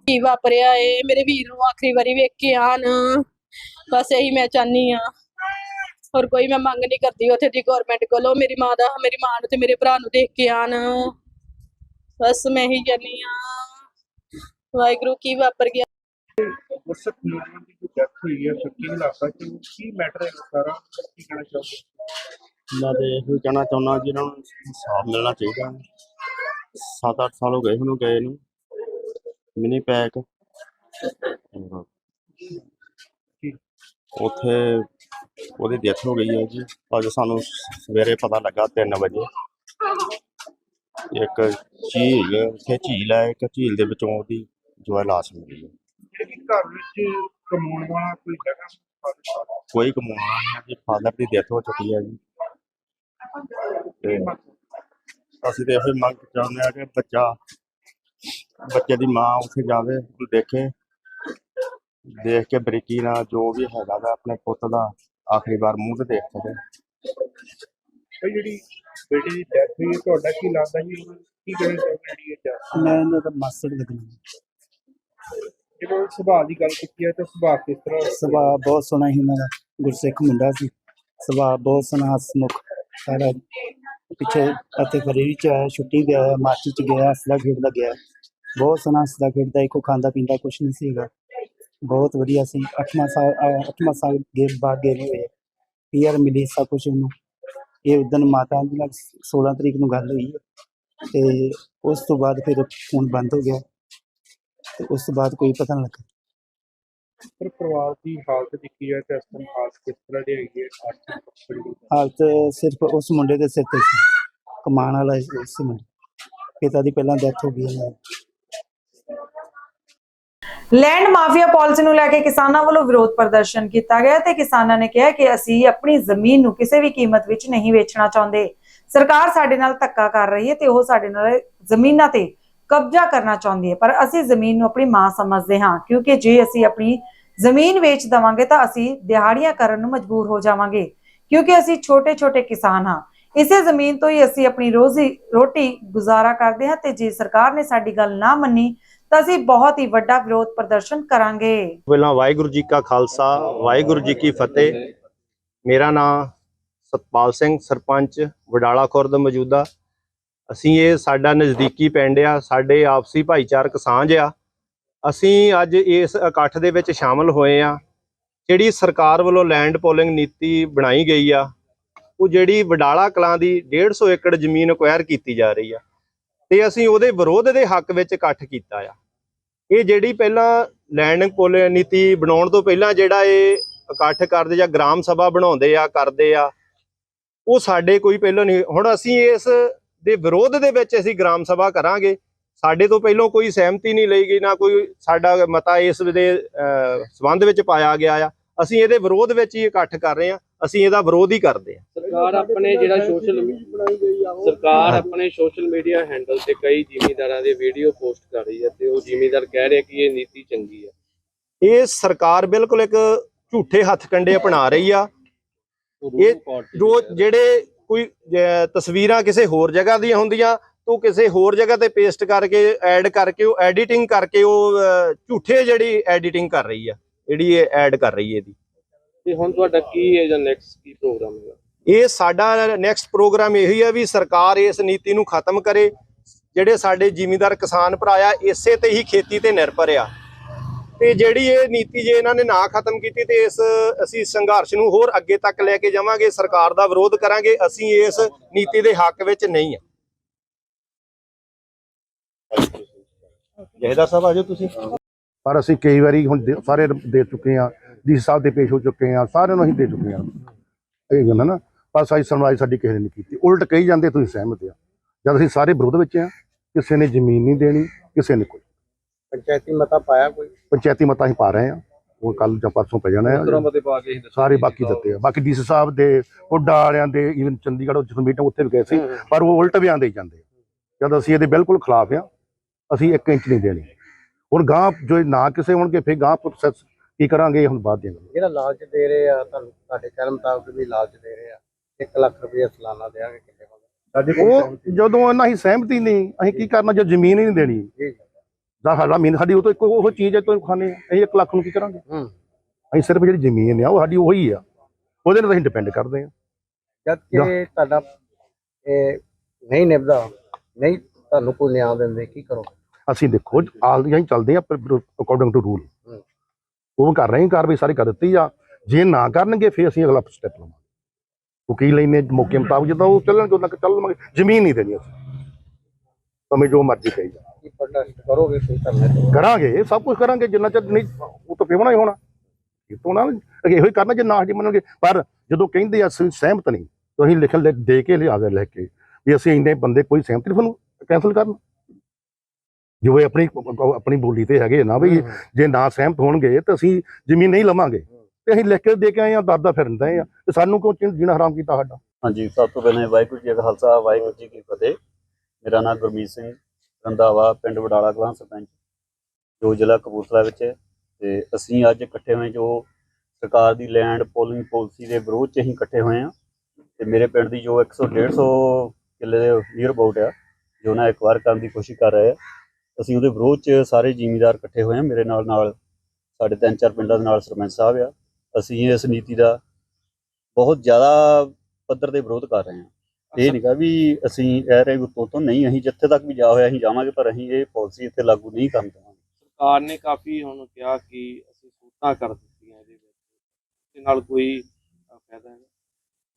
ਕੀ ਵਾਪਰਿਆ ਏ? ਮੇਰੇ ਵੀਰ ਨੂੰ ਆਖਰੀ ਵਾਰੀ ਵੇਖ ਕੇ ਆਣ ਬਸ ਇਹੀ ਮੈਂ ਚਾਹਨੀ ਆ ਔਰ ਕੋਈ ਮੈਂ ਮੰਗ ਨਹੀਂ ਕਰਦੀ ਉੱਥੇ ਦੀ ਗਵਰਨਮੈਂਟ ਕੋਲੋਂ। ਮੇਰੀ ਮਾਂ ਦਾ ਮੇਰੀ ਮਾਂ ਨੂੰ ਤੇ ਮੇਰੇ ਭਰਾ ਨੂੰ ਦੇਖ ਕੇ ਆਣ ਬਸ ਮੈਂ ਹੀ ਚਾਹਨੀ ਆ ਵਾਹਿਗੁਰੂ ਕੀ ਵਾਪਰ ਗਿਆ? ਗੁਰਸਿੱਖ ਨੌਜਵਾਨ ਦੀ ਜੋ ਡੈਥ ਹੋਈ ਹੈ ਸ਼ੱਕੀ ਇਲਾਕਾ ਚ ਉਹ ਕੀ ਮੈਟਰ ਹੈ ਸਾਰਾ? ਕੀ ਕਹਿਣਾ ਚਾਹੋਗੇ? ਮੈਂ ਤੇ ਇਹੋ ਕਹਿਣਾ ਚਾਹੁੰਦਾ ਕਿ ਇਹਨਾਂ ਨੂੰ ਇਨਸਾਫ ਮਿਲਣਾ ਚਾਹੀਦਾ। ਹੈ 7-8 ਸਾਲ ਹੋ ਗਏ ਉਹਨੂੰ ਗਏ ਨੂੰ। ਮਿਨੀ ਪੈਕ ਉੱਥੇ ਉਹਦੀ ਡੈਥ ਹੋ ਗਈ ਹੈ ਜੀ। ਅੱਜ ਸਾਨੂੰ ਸਵੇਰੇ ਪਤਾ ਲੱਗਾ 3 ਵਜੇ। ਇੱਕ ਝੀਲ ਉੱਥੇ ਝੀਲ ਹੈ। ਇੱਕ ਝੀਲ ਦੇ ਵਿੱਚੋਂ ਉਹਦੀ ਜੋ ਹੈ ਲਾਸ਼ ਮਿਲੀ ਹੈ। ਜਿਹੜੀ ਘਰ ਵਿੱਚ ਕਮਾਉਣ ਵਾਲਾ ਕੋਈ father? ਕੋਈ ਕਮਾਉਣਾ ਹੈ ਜੀ। ਫਾਦਰ ਦੀ ਡੈਥ ਹੋ ਚੁੱਕੀ ਹੈ ਜੀ। ਤੇ ਅਸੀਂ ਤੇ ਇਹੋ ਮੰਗ ਚਾਹੁੰਦੇ ਆ ਕਿ ਬੱਚਾ ਬੱਚੇ ਦੀ ਮਾਂ ਉੱਥੇ ਜਾਵੇ ਉਹਨੂੰ ਦੇਖੇ ਦੇਖ ਕੇ ਬਰੀਕੀ ਨਾਲ ਜੋ ਵੀ ਹੈਗਾ ਵਾ ਆਪਣੇ ਪੁੱਤ ਦਾ ਆਖਰੀ ਵਾਰ ਮੂੰਹ ਤੇ ਦੇਖ ਸਕੇ। ਇਹ ਜਿਹੜੀ ਬੇਟੀ ਦੀ ਡੈਥ ਹੋਈ ਹੈ ਤੁਹਾਡਾ ਕੀ ਲੱਗਦਾ ਜੀ? ਕੀ ਕਹਿਣਾ ਚਾਹੋਗੇ ਜਿਹੜੀ ਇਹ death? ਮੈਂ ਇਹਨਾਂ ਦਾ ਮਾਸੜ ਲੱਗਣਾ। ਜਦੋਂ ਸੁਭਾਅ ਦੀ ਗੱਲ ਕੀਤੀ ਹੈ ਤਾਂ ਸੁਭਾਅ ਕਿਸ ਤਰ੍ਹਾਂ ਸੁਭਾਅ ਬਹੁਤ ਸੋਹਣਾ ਸੀ ਉਹਨਾਂ ਦਾ ਗੁਰਸਿੱਖ ਮੁੰਡਾ ਸੀ। ਸੁਭਾਅ ਬਹੁਤ ਸੋਹਣਾ ਹਸਮੁਖ ਸਾਰਾ ਪਿੱਛੇ ਅਤੇ ਫਰਵਰੀ ਚ ਆਇਆ, ਛੁੱਟੀ ਗਿਆ ਮਾਚੀ ਚ ਗਿਆ ਅਸਲਾ ਖੇਡਦਾ ਗਿਆ। ਬਹੁਤ ਸੋਹਣਾ ਅਸਲਾ ਖੇਡਦਾ ਇੱਕੋ ਖਾਂਦਾ ਪੀਂਦਾ, ਕੁਛ ਨਹੀਂ ਸੀਗਾ ਬਹੁਤ ਵਧੀਆ ਸੀ। ਅੱਠਵਾਂ ਸਾਲ, ਅਹ ਅੱਠਵਾਂ ਸਾਲ ਗੇਮ ਬਾਅਦ ਗਏ ਹੋਏ ਪੀਆਰ ਮਿਲੀ ਸਭ ਕੁਛ ਉਹਨੂੰ। ਇਹ ਉਦੋਂ ਮਾਤਾ ਜੀ ਨਾਲ 16 ਤਰੀਕ ਨੂੰ ਗੱਲ ਹੋਈ ਹੈ। ਤੇ ਉਸ ਤੋਂ ਬਾਅਦ ਫਿਰ ਫੋਨ ਬੰਦ ਹੋ ਗਿਆ। ਤੇ ਉਸ ਤੋਂ ਬਾਅਦ ਕੋਈ ਪਤਾ ਨਹੀਂ ਲੱਗਾ। ਪਰ ਪਰਿਵਾਰ ਦੀ ਹਾਲਤ ਦੇਖੀ ਜਾਏ ਤਾਂ ਇਸ ਤਰ੍ਹਾਂ ਹਾਲਤ ਕਿਸ ਤਰ੍ਹਾਂ ਦੀ ਹੈਗੀ ਹੈ ਆਰਥਿਕ ਪੱਖੋਂ ਜਿਹੜੀ ਹਾਲਤ ਸਿਰਫ ਉਸ ਮੁੰਡੇ ਦੇ ਸਿਰ ਤੇ ਸੀ ਕਮਾਉਣ ਵਾਲਾ ਸੀ ਮੁੰਡੇ ਪਿਤਾ ਦੀ ਪਹਿਲਾਂ ਡੈਥ ਹੋ ਗਈ ਹੈ। ਲੈਂਡ ਮਾਫੀਆ ਪਾਲਿਸੀ ਨੂੰ ਲੈ ਕੇ ਕਿਸਾਨਾਂ ਵੱਲੋਂ ਵਿਰੋਧ ਪ੍ਰਦਰਸ਼ਨ ਕੀਤਾ ਗਿਆ ਤੇ ਕਿਸਾਨਾਂ ਨੇ ਕਿਹਾ ਕਿ ਅਸੀਂ ਆਪਣੀ ਜ਼ਮੀਨ ਨੂੰ ਕਿਸੇ ਵੀ ਕੀਮਤ ਵਿੱਚ ਨਹੀਂ ਵੇਚਣਾ ਚਾਹੁੰਦੇ। ਸਰਕਾਰ ਸਾਡੇ ਨਾਲ ਧੱਕਾ ਕਰ ਰਹੀ ਹੈ ਤੇ ਉਹ ਸਾਡੇ ਨਾਲ ਜ਼ਮੀਨਾਂ ਤੇ ਕਬਜ਼ਾ ਕਰਨਾ ਚਾਹੁੰਦੀ ਹੈ, ਪਰ ਅਸੀਂ ਜ਼ਮੀਨ ਨੂੰ ਆਪਣੀ ਮਾਂ ਸਮਝਦੇ ਹਾਂ, ਕਿਉਂਕਿ ਜੇ ਅਸੀਂ ਆਪਣੀ ਜ਼ਮੀਨ ਵੇਚ ਦਵਾਂਗੇ ਤਾਂ ਅਸੀਂ ਦਿਹਾੜੀਆਂ ਕਰਨ ਨੂੰ ਮਜਬੂਰ ਹੋ ਜਾਵਾਂਗੇ, ਕਿਉਂਕਿ ਅਸੀਂ ਛੋਟੇ-ਛੋਟੇ ਕਿਸਾਨ ਹਾਂ। ਇਸੇ ਜ਼ਮੀਨ ਤੋਂ ਹੀ ਅਸੀਂ ਆਪਣੀ ਰੋਜ਼ੀ ਰੋਟੀ ਗੁਜ਼ਾਰਾ ਕਰਦੇ ਹਾਂ ਤੇ ਜੇ ਸਰਕਾਰ ਨੇ ਸਾਡੀ ਗੱਲ ਨਾ ਮੰਨੀ, ਤਾਂ ਅਸੀਂ ਬਹੁਤ ਹੀ ਵੱਡਾ ਵਿਰੋਧ ਪ੍ਰਦਰਸ਼ਨ ਕਰਾਂਗੇ। ਪਹਿਲਾਂ ਵਾਹਿਗੁਰੂ ਜੀ ਕਾ ਖਾਲਸਾ, ਵਾਹਿਗੁਰੂ ਜੀ ਕੀ ਫਤਿਹ। ਮੇਰਾ ਨਾਮ ਸਤਪਾਲ ਸਿੰਘ, ਸਰਪੰਚ, ਵਡਾਲਾ ਖੁਰਦ ਮੌਜੂਦਾ। ਅਸੀਂ ਇਹ ਸਾਡਾ ਨਜ਼ਦੀਕੀ ਪਿੰਡ ਆ, ਸਾਡੇ ਆਪਸੀ ਭਾਈਚਾਰਕ ਸਾਂਝ ਆ। ਅਸੀਂ ਅੱਜ ਇਸ ਇਕੱਠ ਦੇ ਵਿੱਚ ਸ਼ਾਮਲ ਹੋਏ ਆ। ਜਿਹੜੀ ਸਰਕਾਰ ਵੱਲੋਂ ਲੈਂਡ ਪੋਲਿੰਗ ਨੀਤੀ ਬਣਾਈ ਗਈ ਆ, ਉਹ ਜਿਹੜੀ ਵਡਾਲਾ ਕਲਾਂ ਦੀ 150 ਏਕੜ ਜ਼ਮੀਨ ਅਕਵਾਇਰ ਕੀਤੀ ਜਾ ਰਹੀ ਆ, ਤੇ ਅਸੀਂ ਉਹਦੇ ਵਿਰੋਧ ਦੇ ਹੱਕ ਵਿੱਚ ਇਕੱਠ ਕੀਤਾ ਆ। ਇਹ ਜਿਹੜੀ ਪਹਿਲਾਂ ਲੈਂਡ ਪੋਲਿੰਗ ਨੀਤੀ ਬਣਾਉਣ ਤੋਂ ਪਹਿਲਾਂ ਜਿਹੜਾ ਇਹ ਇਕੱਠ ਕਰਦੇ ਜਾਂ ਗ੍ਰਾਮ ਸਭਾ ਬਣਾਉਂਦੇ ਆ, ਕਰਦੇ ਆ, ਉਹ ਸਾਡੇ ਕੋਈ ਪਹਿਲਾਂ ਨਹੀਂ। ਹੁਣ ਅਸੀਂ ਇਸ ਦੇ ਵਿਰੋਧ ਦੇ ਵਿੱਚ ਅਸੀਂ ਗ੍ਰਾਮ ਸਭਾ ਕਰਾਂਗੇ। ਸਾਡੇ ਤੋਂ ਪਹਿਲਾਂ ਕੋਈ ਸਹਿਮਤੀ ਨਹੀਂ ਲਈ ਗਈ ਨਾ ਕੋਈ ਸਾਡਾ ਮਤਾ ਇਸ ਦੇ ਸੰਬੰਧ ਵਿੱਚ ਪਾਇਆ ਗਿਆ ਆ। ਅਸੀਂ ਇਹਦੇ ਵਿਰੋਧ ਵਿੱਚ ਹੀ ਇਕੱਠ ਕਰ ਰਹੇ ਆ ਅਸੀਂ ਇਹਦਾ ਵਿਰੋਧ ਹੀ ਕਰਦੇ ਆ ਸਰਕਾਰ ਆਪਣੇ ਜਿਹੜਾ ਸੋਸ਼ਲ ਸਰਕਾਰ ਆਪਣੇ ਸੋਸ਼ਲ ਮੀਡੀਆ ਹੈਂਡਲ ਤੇ ਕਈ ਜ਼ਿਮੀਂਦਾਰਾਂ ਦੇ ਵੀਡੀਓ ਪੋਸਟ ਕਰ ਰਹੀ ਹੈ ਤੇ ਉਹ ਜ਼ਿਮੀਂਦਾਰ ਕਹਿ ਰਹੇ ਕਿ ਇਹ ਨੀਤੀ ਚੰਗੀ ਹੈ ਇਹ ਸਰਕਾਰ ਬਿਲਕੁਲ ਇੱਕ ਝੂਠੇ ਹੱਥ ਕੰਡੇ ਅਪਣਾ ਰਹੀ ਆ। ਇਹ ਜੋ ਜਿਹੜੇ ਕੋਈ ਤਸਵੀਰਾਂ ਕਿਸੇ ਹੋਰ ਜਗ੍ਹਾ ਦੀਆਂ ਹੁੰਦੀਆਂ ਤੋਂ ਕਿਸੇ ਹੋਰ ਜਗ੍ਹਾ ਤੇ ਪੇਸਟ ਕਰਕੇ ਐਡ ਕਰਕੇ ਉਹ ਐਡੀਟਿੰਗ ਕਰਕੇ ਉਹ ਝੂਠੇ ਜਿਹੜੀ ਐਡੀਟਿੰਗ ਕਰ ਰਹੀ ਆ ਜਿਹੜੀ ਇਹ ਐਡ ਕਰ ਰਹੀ ਹੈ ਇਹਦੀ। ਤੇ ਹੁਣ ਤੁਹਾਡਾ ਕੀ ਹੈ ਜਾਂ ਨੈਕਸਟ ਕੀ ਪ੍ਰੋਗਰਾਮ ਹੈਗਾ? ਇਹ ਸਾਡਾ ਨੈਕਸਟ ਪ੍ਰੋਗਰਾਮ ਇਹੀ ਹੈ ਵੀ ਸਰਕਾਰ ਇਸ ਨੀਤੀ ਨੂੰ ਖਤਮ ਕਰੇ ਜਿਹੜੇ ਸਾਡੇ ਜ਼ਿਮੀਂਦਾਰ ਕਿਸਾਨ ਭਰਾ ਆ ਇਸੇ ਤੇ ਹੀ ਖੇਤੀ ਤੇ ਨਿਰਭਰ ਆ। ਤੇ ਜਿਹੜੀ ਇਹ ਨੀਤੀ ਜੇ ਇਹਨਾਂ ਨੇ ਨਾ ਖਤਮ ਕੀਤੀ ਤੇ ਇਸ ਅਸੀਂ ਸੰਘਰਸ਼ ਨੂੰ ਹੋਰ ਅੱਗੇ ਤੱਕ ਲੈ ਕੇ ਜਾਵਾਂਗੇ ਸਰਕਾਰ ਦਾ ਵਿਰੋਧ ਕਰਾਂਗੇ ਅਸੀਂ ਇਸ ਨੀਤੀ ਦੇ ਹੱਕ ਵਿੱਚ ਨਹੀਂ ਆ। ਜਹੇਦਾਰ ਸਾਹਿਬ ਆਜੋ ਤੁਸੀਂ। ਪਰ ਅਸੀਂ ਕਈ ਵਾਰੀ ਹੁਣ ਸਾਰੇ ਦੇ ਚੁੱਕੇ ਆ ਡੀ ਸਾਹਿਬ ਦੇ ਪੇਸ਼ ਹੋ ਚੁੱਕੇ ਆ ਸਾਰਿਆਂ ਨੂੰ ਅਸੀਂ ਦੇ ਚੁੱਕੇ ਆ ਇਹ ਗੱਲ ਹੈ ਨਾ ਪਰ ਸਾਡੀ ਸੁਣਵਾਈ ਸਾਡੀ ਕਿਸੇ ਨੇ ਨਹੀਂ ਕੀਤੀ। ਉਲਟ ਕਹੀ ਜਾਂਦੇ ਤੁਸੀਂ ਸਹਿਮਤ ਆ। ਜਦ ਅਸੀਂ ਸਾਰੇ ਵਿਰੋਧ ਵਿੱਚ ਆ ਕਿਸੇ ਨੇ ਜ਼ਮੀਨ ਨਹੀਂ ਦੇਣੀ ਕਿਸੇ ਨੇ ਕੋਈ ਪੰਚਾਇਤੀ ਮਤਾ ਪਾਇਆ ਕੋਈ? ਪੰਚਾਇਤੀ ਮਤਾ ਅਸੀਂ ਪਾ ਰਹੇ ਆ ਉਹ ਕੱਲ ਜਾਂ ਪਰਸੋਂ ਪੈ ਜਾਣਾ। ਆ ਮਤੇ ਪਾ ਕੇ ਸਾਰੇ ਬਾਕੀ ਦਿੱਤੇ ਆ। ਬਾਕੀ ਡੀਸੀ ਸਾਹਿਬ ਦੇ ਹੁੱਡਾ ਵਾਲਿਆਂ ਦੇ ਈਵਨ ਚੰਡੀਗੜ੍ਹ ਜਿਸ ਮੀਟਿੰਗ ਉੱਥੇ ਵੀ ਗਏ ਸੀ ਪਰ ਉਹ ਉਲਟ ਵੀ ਆਂਦੇ ਹੀ ਜਾਂਦੇ। ਜਦ ਅਸੀਂ ਇਹਦੇ ਬਿਲਕੁਲ ਖਿਲਾਫ ਆ ਅਸੀਂ 1 ਇੰਚ ਨਹੀਂ ਦੇਣੀ। ਹੁਣ ਗਾਂ ਜੋ ਨਾ ਕਿਸੇ ਹੋਣਗੇ ਫਿਰ ਗਾਂ ਪ੍ਰੋਸੈਸ ਕੀ ਕਰਾਂਗੇ ਹੁਣ ਬਾਅਦ ਦੀਆਂ ਜਿਹੜਾ ਲਾਲਚ ਦੇ ਰਹੇ ਆ ਤੁਹਾਨੂੰ ਤੁਹਾਡੇ ਕਹਿਣ ਮੁਤਾਬਕ ਵੀ ਲਾਲਚ ਦੇ ਰਹੇ ਆ 1 ਲੱਖ ਰੁਪਏ ਸਾਲਾਨਾ ਦੇਾਂਗੇ ਕਿੰਨੇ ਸਾਡੇ ਉਹ ਜਦੋਂ ਇਹਨਾਂ ਹੀ ਸਹਿਮਤੀ ਨਹੀਂ ਅਸੀਂ ਕੀ ਕਰਨਾ ਜੇ ਜ਼ਮੀਨ ਹੀ ਨਹੀਂ ਦੇਣੀ। ਜਾਂ ਸਾਡਾ ਮੀਨ ਸਾਡੀ ਉਹ ਤੋਂ ਇੱਕੋ ਉਹ ਚੀਜ਼ ਹੈ ਤੋਂ ਖਾਣੇ ਅਸੀਂ 1 ਲੱਖ ਨੂੰ ਕੀ ਕਰਾਂਗੇ? ਹੂੰ। ਅਸੀਂ ਸਿਰਫ ਜਿਹੜੀ ਜ਼ਮੀਨ ਆ ਉਹ ਸਾਡੀ ਉਹੀ ਆ। ਉਹਦੇ ਨਾਲ ਅਸੀਂ ਡਿਪੈਂਡ ਕਰਦੇ ਆ ਜਦ ਕਿ ਤੁਹਾਡਾ ਇਹ ਨਹੀਂ ਨਿਭਦਾ ਨਹੀਂ ਤੁਹਾਨੂੰ ਕੋਈ ਨਿਆਂ ਦਿੰਦੇ ਕੀ ਕਰੋ ਅਸੀਂ ਦੇਖੋ ਆਲਦੀਆਂ ਹੀ ਚੱਲਦੇ ਆ ਅਕੋਰਡਿੰਗ ਟੂ ਰੂਲ ਹੂੰ। ਉਹ ਕਰ ਰਹੇ ਕਾਰਵਾਈ ਸਾਰੀ ਕਰ ਦਿੱਤੀ ਆ। ਜੇ ਨਾ ਕਰਨਗੇ ਫਿਰ ਅਸੀਂ ਅਗਲਾ ਸਟੈਪ ਲਵਾਂਗੇ। ਵਕੀਲ ਲੈਨੇ ਮੌਕੇ ਮੁਤਾਬਕ ਜਦੋਂ ਉਹ ਚੱਲਣਗੇ ਉਹਨਾਂ ਚੱਲ ਲਵਾਂਗੇ। ਜ਼ਮੀਨ ਨਹੀਂ ਦੇਣੀ ਅਸੀਂ। ਭਾਵੇਂ ਜੋ ਮਰਜ਼ੀ ਕਹੀ ਜਾ ਕੀ ਪ੍ਰੋਟੈਸਟ ਕਰੋਗੇ ਤੁਸੀਂ ਧਰਨੇ ਤੋਂ ਕਰਾਂਗੇ ਇਹ ਸਭ ਕੁਝ ਕਰਾਂਗੇ ਜਿੰਨਾ ਚਿਰ ਨਹੀਂ ਉਹ ਤਾਂ ਪੇਵਣਾ ਹੀ ਹੋਣਾ। ਇਹ ਤੋਂ ਨਾ ਇਹੋ ਹੀ ਕਰਨਾ ਜੇ ਨਾ ਸਾਡੀ ਮੰਨਣਗੇ। ਪਰ ਜਦੋਂ ਕਹਿੰਦੇ ਆ ਅਸੀਂ ਸਹਿਮਤ ਨਹੀਂ ਤਾਂ ਅਸੀਂ ਲਿਖ ਦੇ ਕੇ ਲਿਆ ਦੇ ਲਿਖ ਕੇ ਵੀ ਅਸੀਂ ਇੰਨੇ ਬੰਦੇ ਕੋਈ ਸਹਿਮਤ ਨਹੀਂ ਤੁਹਾਨੂੰ ਕੈਨਸਲ ਕਰਨ। ਜੋ ਇਹ ਆਪਣੀ ਆਪਣੀ ਬੋਲੀ ਤੇ ਹੈਗੇ ਨਾ ਵੀ ਜੇ ਨਾ ਸਹਿਮਤ ਹੋਣਗੇ ਤਾਂ ਅਸੀਂ ਜ਼ਮੀਨ ਨਹੀਂ ਲਵਾਂਗੇ। ਤੇ ਅਸੀਂ ਲਿਖ ਕੇ ਦੇ ਕੇ ਆਏ ਆ ਦਰਦਾ ਫਿਰਦਾ ਆ ਤੇ ਸਾਨੂੰ ਕਿਉਂ ਚਿ- ਜੀਣਾ ਹਰਾਮ ਕੀਤਾ ਸਾਡਾ? ਹਾਂਜੀ ਸਭ ਤੋਂ ਪਹਿਲਾਂ ਵਾਹਿਗੁਰੂ ਜੀ ਕਾ ਖਾਲਸਾ ਵਾਹਿਗੁਰੂ ਜੀ ਕੀ ਫਤਿਹ। ਮੇਰਾ ਨਾਮ ਗੁਰਮੀਤ ਸਿੰਘ ਰੰਧਾਵਾ ਪਿੰਡ ਵਡਾਲਾ ਕਲਾਂ ਸਰਪੰਚ, ਜੋ ਜ਼ਿਲ੍ਹਾ ਕਪੂਰਥਲਾ ਵਿੱਚ ਹੈ। ਤੇ ਅਸੀਂ ਅੱਜ ਇਕੱਠੇ ਹੋਏ ਜੋ ਸਰਕਾਰ ਦੀ ਲੈਂਡ ਪੋਲਿੰਗ ਪਾਲਿਸੀ ਦੇ ਵਿਰੋਧ 'ਚ ਅਸੀਂ ਇਕੱਠੇ ਹੋਏ ਆ ਤੇ ਮੇਰੇ ਪਿੰਡ ਦੀ ਜੋ 100 150 ਕਿੱਲੇ ਦੇ ਨੀਅਰ ਅਬਾਊਟ ਆ, ਜੋ ਨਾ ਵਾਰ ਕਰਨ ਦੀ ਕੋਸ਼ਿਸ਼ ਕਰ ਰਹੇ ਆ। ਅਸੀਂ ਉਹਦੇ ਵਿਰੋਧ 'ਚ ਸਾਰੇ ਜ਼ਿਮੀਂਦਾਰ ਇਕੱਠੇ ਹੋਏ ਆ ਮੇਰੇ ਨਾਲ ਨਾਲ ਸਾਡੇ ਤਿੰਨ ਚਾਰ ਪਿੰਡਾਂ ਦੇ ਨਾਲ ਸਰਪੰਚ ਸਾਹਿਬ ਆ। ਅਸੀਂ ਇਸ ਨੀਤੀ ਦਾ ਬਹੁਤ ਜ਼ਿਆਦਾ ਪੱਧਰ ਤੇ ਵਿਰੋਧ ਕਰ ਰਹੇ ਹਾਂ। ਇਹ ਨਹੀਂਗਾ ਵੀ ਅਸੀਂ ਇਹ ਰਹੇ ਉੱਤੋਂ ਤੋਂ ਨਹੀਂ ਅਸੀਂ ਜਿੱਥੇ ਤੱਕ ਵੀ ਜਾ ਹੋਇਆ ਅਸੀਂ ਜਾਵਾਂਗੇ ਪਰ ਅਸੀਂ ਇਹ ਪਾਲਿਸੀ ਇੱਥੇ ਲਾਗੂ ਨਹੀਂ ਕਰਨ ਦੇਵਾਂਗੇ। ਸਰਕਾਰ ਨੇ ਕਾਫੀ ਹੁਣ ਕਿਹਾ ਕਿ ਅਸੀਂ ਸੂਤਾਂ ਕਰ ਦਿੱਤੀਆਂ ਇਹਦੇ ਵਿੱਚ। ਤੇ ਨਾਲ ਕੋਈ ਫਾਇਦਾ ਹੈ?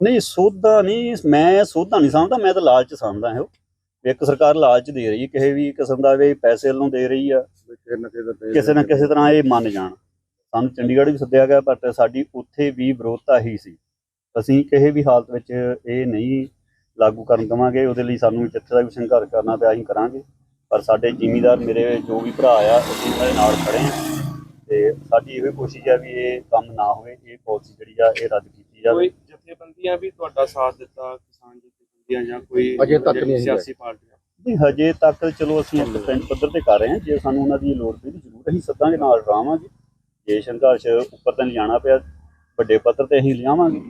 ਨਹੀਂ ਸੋਧਾ ਨਹੀਂ ਮੈਂ ਸੋਧਾ ਨਹੀਂ ਸਮਝਦਾ ਮੈਂ ਤਾਂ ਲਾਲਚ ਸਮਝਦਾ ਹਾਂ ਇੱਕ ਸਰਕਾਰ ਲਾਲਚ ਦੇ ਰਹੀ ਹੈ ਕਿਸੇ ਵੀ ਕਿਸਮ ਦਾ ਵੀ ਪੈਸੇ ਵੱਲੋਂ ਦੇ ਰਹੀ ਆ ਕਿਸੇ ਨਾ ਕਿਸੇ ਤਰ੍ਹਾਂ ਇਹ ਮੰਨ ਜਾਣ। ਸਾਨੂੰ ਚੰਡੀਗੜ੍ਹ ਵੀ ਸੱਦਿਆ ਗਿਆ ਪਰ ਸਾਡੀ ਉੱਥੇ ਵੀ ਵਿਰੋਧਤਾ ਹੀ ਸੀ। ਅਸੀਂ ਕਿਸੇ ਵੀ ਹਾਲਤ ਵਿੱਚ ਇਹ ਨਹੀਂ ਲਾਗੂ ਕਰਨ ਦੇਵਾਂਗੇ ਉਹਦੇ ਲਈ ਸਾਨੂੰ ਜਿੱਥੇ ਦਾ ਵੀ ਸੰਘਰਸ਼ ਕਰਨਾ ਪਿਆ ਅਸੀਂ ਕਰਾਂਗੇ। ਪਰ ਸਾਡੇ ਜ਼ਿਮੀਂਦਾਰ ਮੇਰੇ ਜੋ ਵੀ ਭਰਾ ਆ ਅਸੀਂ ਉਹਨਾਂ ਦੇ ਨਾਲ ਖੜੇ ਹਾਂ ਤੇ ਸਾਡੀ ਇਹ ਕੋਸ਼ਿਸ਼ ਹੈ ਵੀ ਇਹ ਕੰਮ ਨਾ ਹੋਵੇ ਇਹ ਪਾਲਿਸੀ ਜਿਹੜੀ ਆ ਇਹ ਰੱਦ ਕੀਤੀ ਜਾਵੇ। ਕੋਈ ਜਥੇਬੰਦੀਆਂ ਵੀ ਤੁਹਾਡਾ ਸਾਥ ਦਿੱਤਾ ਕਿਸਾਨ ਜਥੇਬੰਦੀਆਂ ਜਾਂ ਕੋਈ ਅਜੇ ਤੱਕ ਨਹੀਂ ਸਿਆਸੀ ਪਾਰਟੀਆਂ? ਨਹੀਂ ਹਜੇ ਤੱਕ ਚਲੋ ਅਸੀਂ ਇੱਕ ਪਿੰਡ ਪੱਧਰ ਤੇ ਕਰ ਰਹੇ ਹਾਂ। ਜੇ ਸਾਨੂੰ ਉਹਨਾਂ ਦੀ ਲੋੜ ਪਈ ਤਾਂ ਜ਼ਰੂਰ ਅਸੀਂ ਸੱਦਾਂਗੇ ਨਾਲ ਰਾਵਾਂਗੇ। ਜੇ ਸੰਘਰਸ਼ ਉੱਪਰ ਤਾਂ ਜਾਣਾ ਪਿਆ ਵੱਡੇ ਪੱਧਰ ਤੇ ਅਸੀਂ ਲਿਆਵਾਂਗੇ।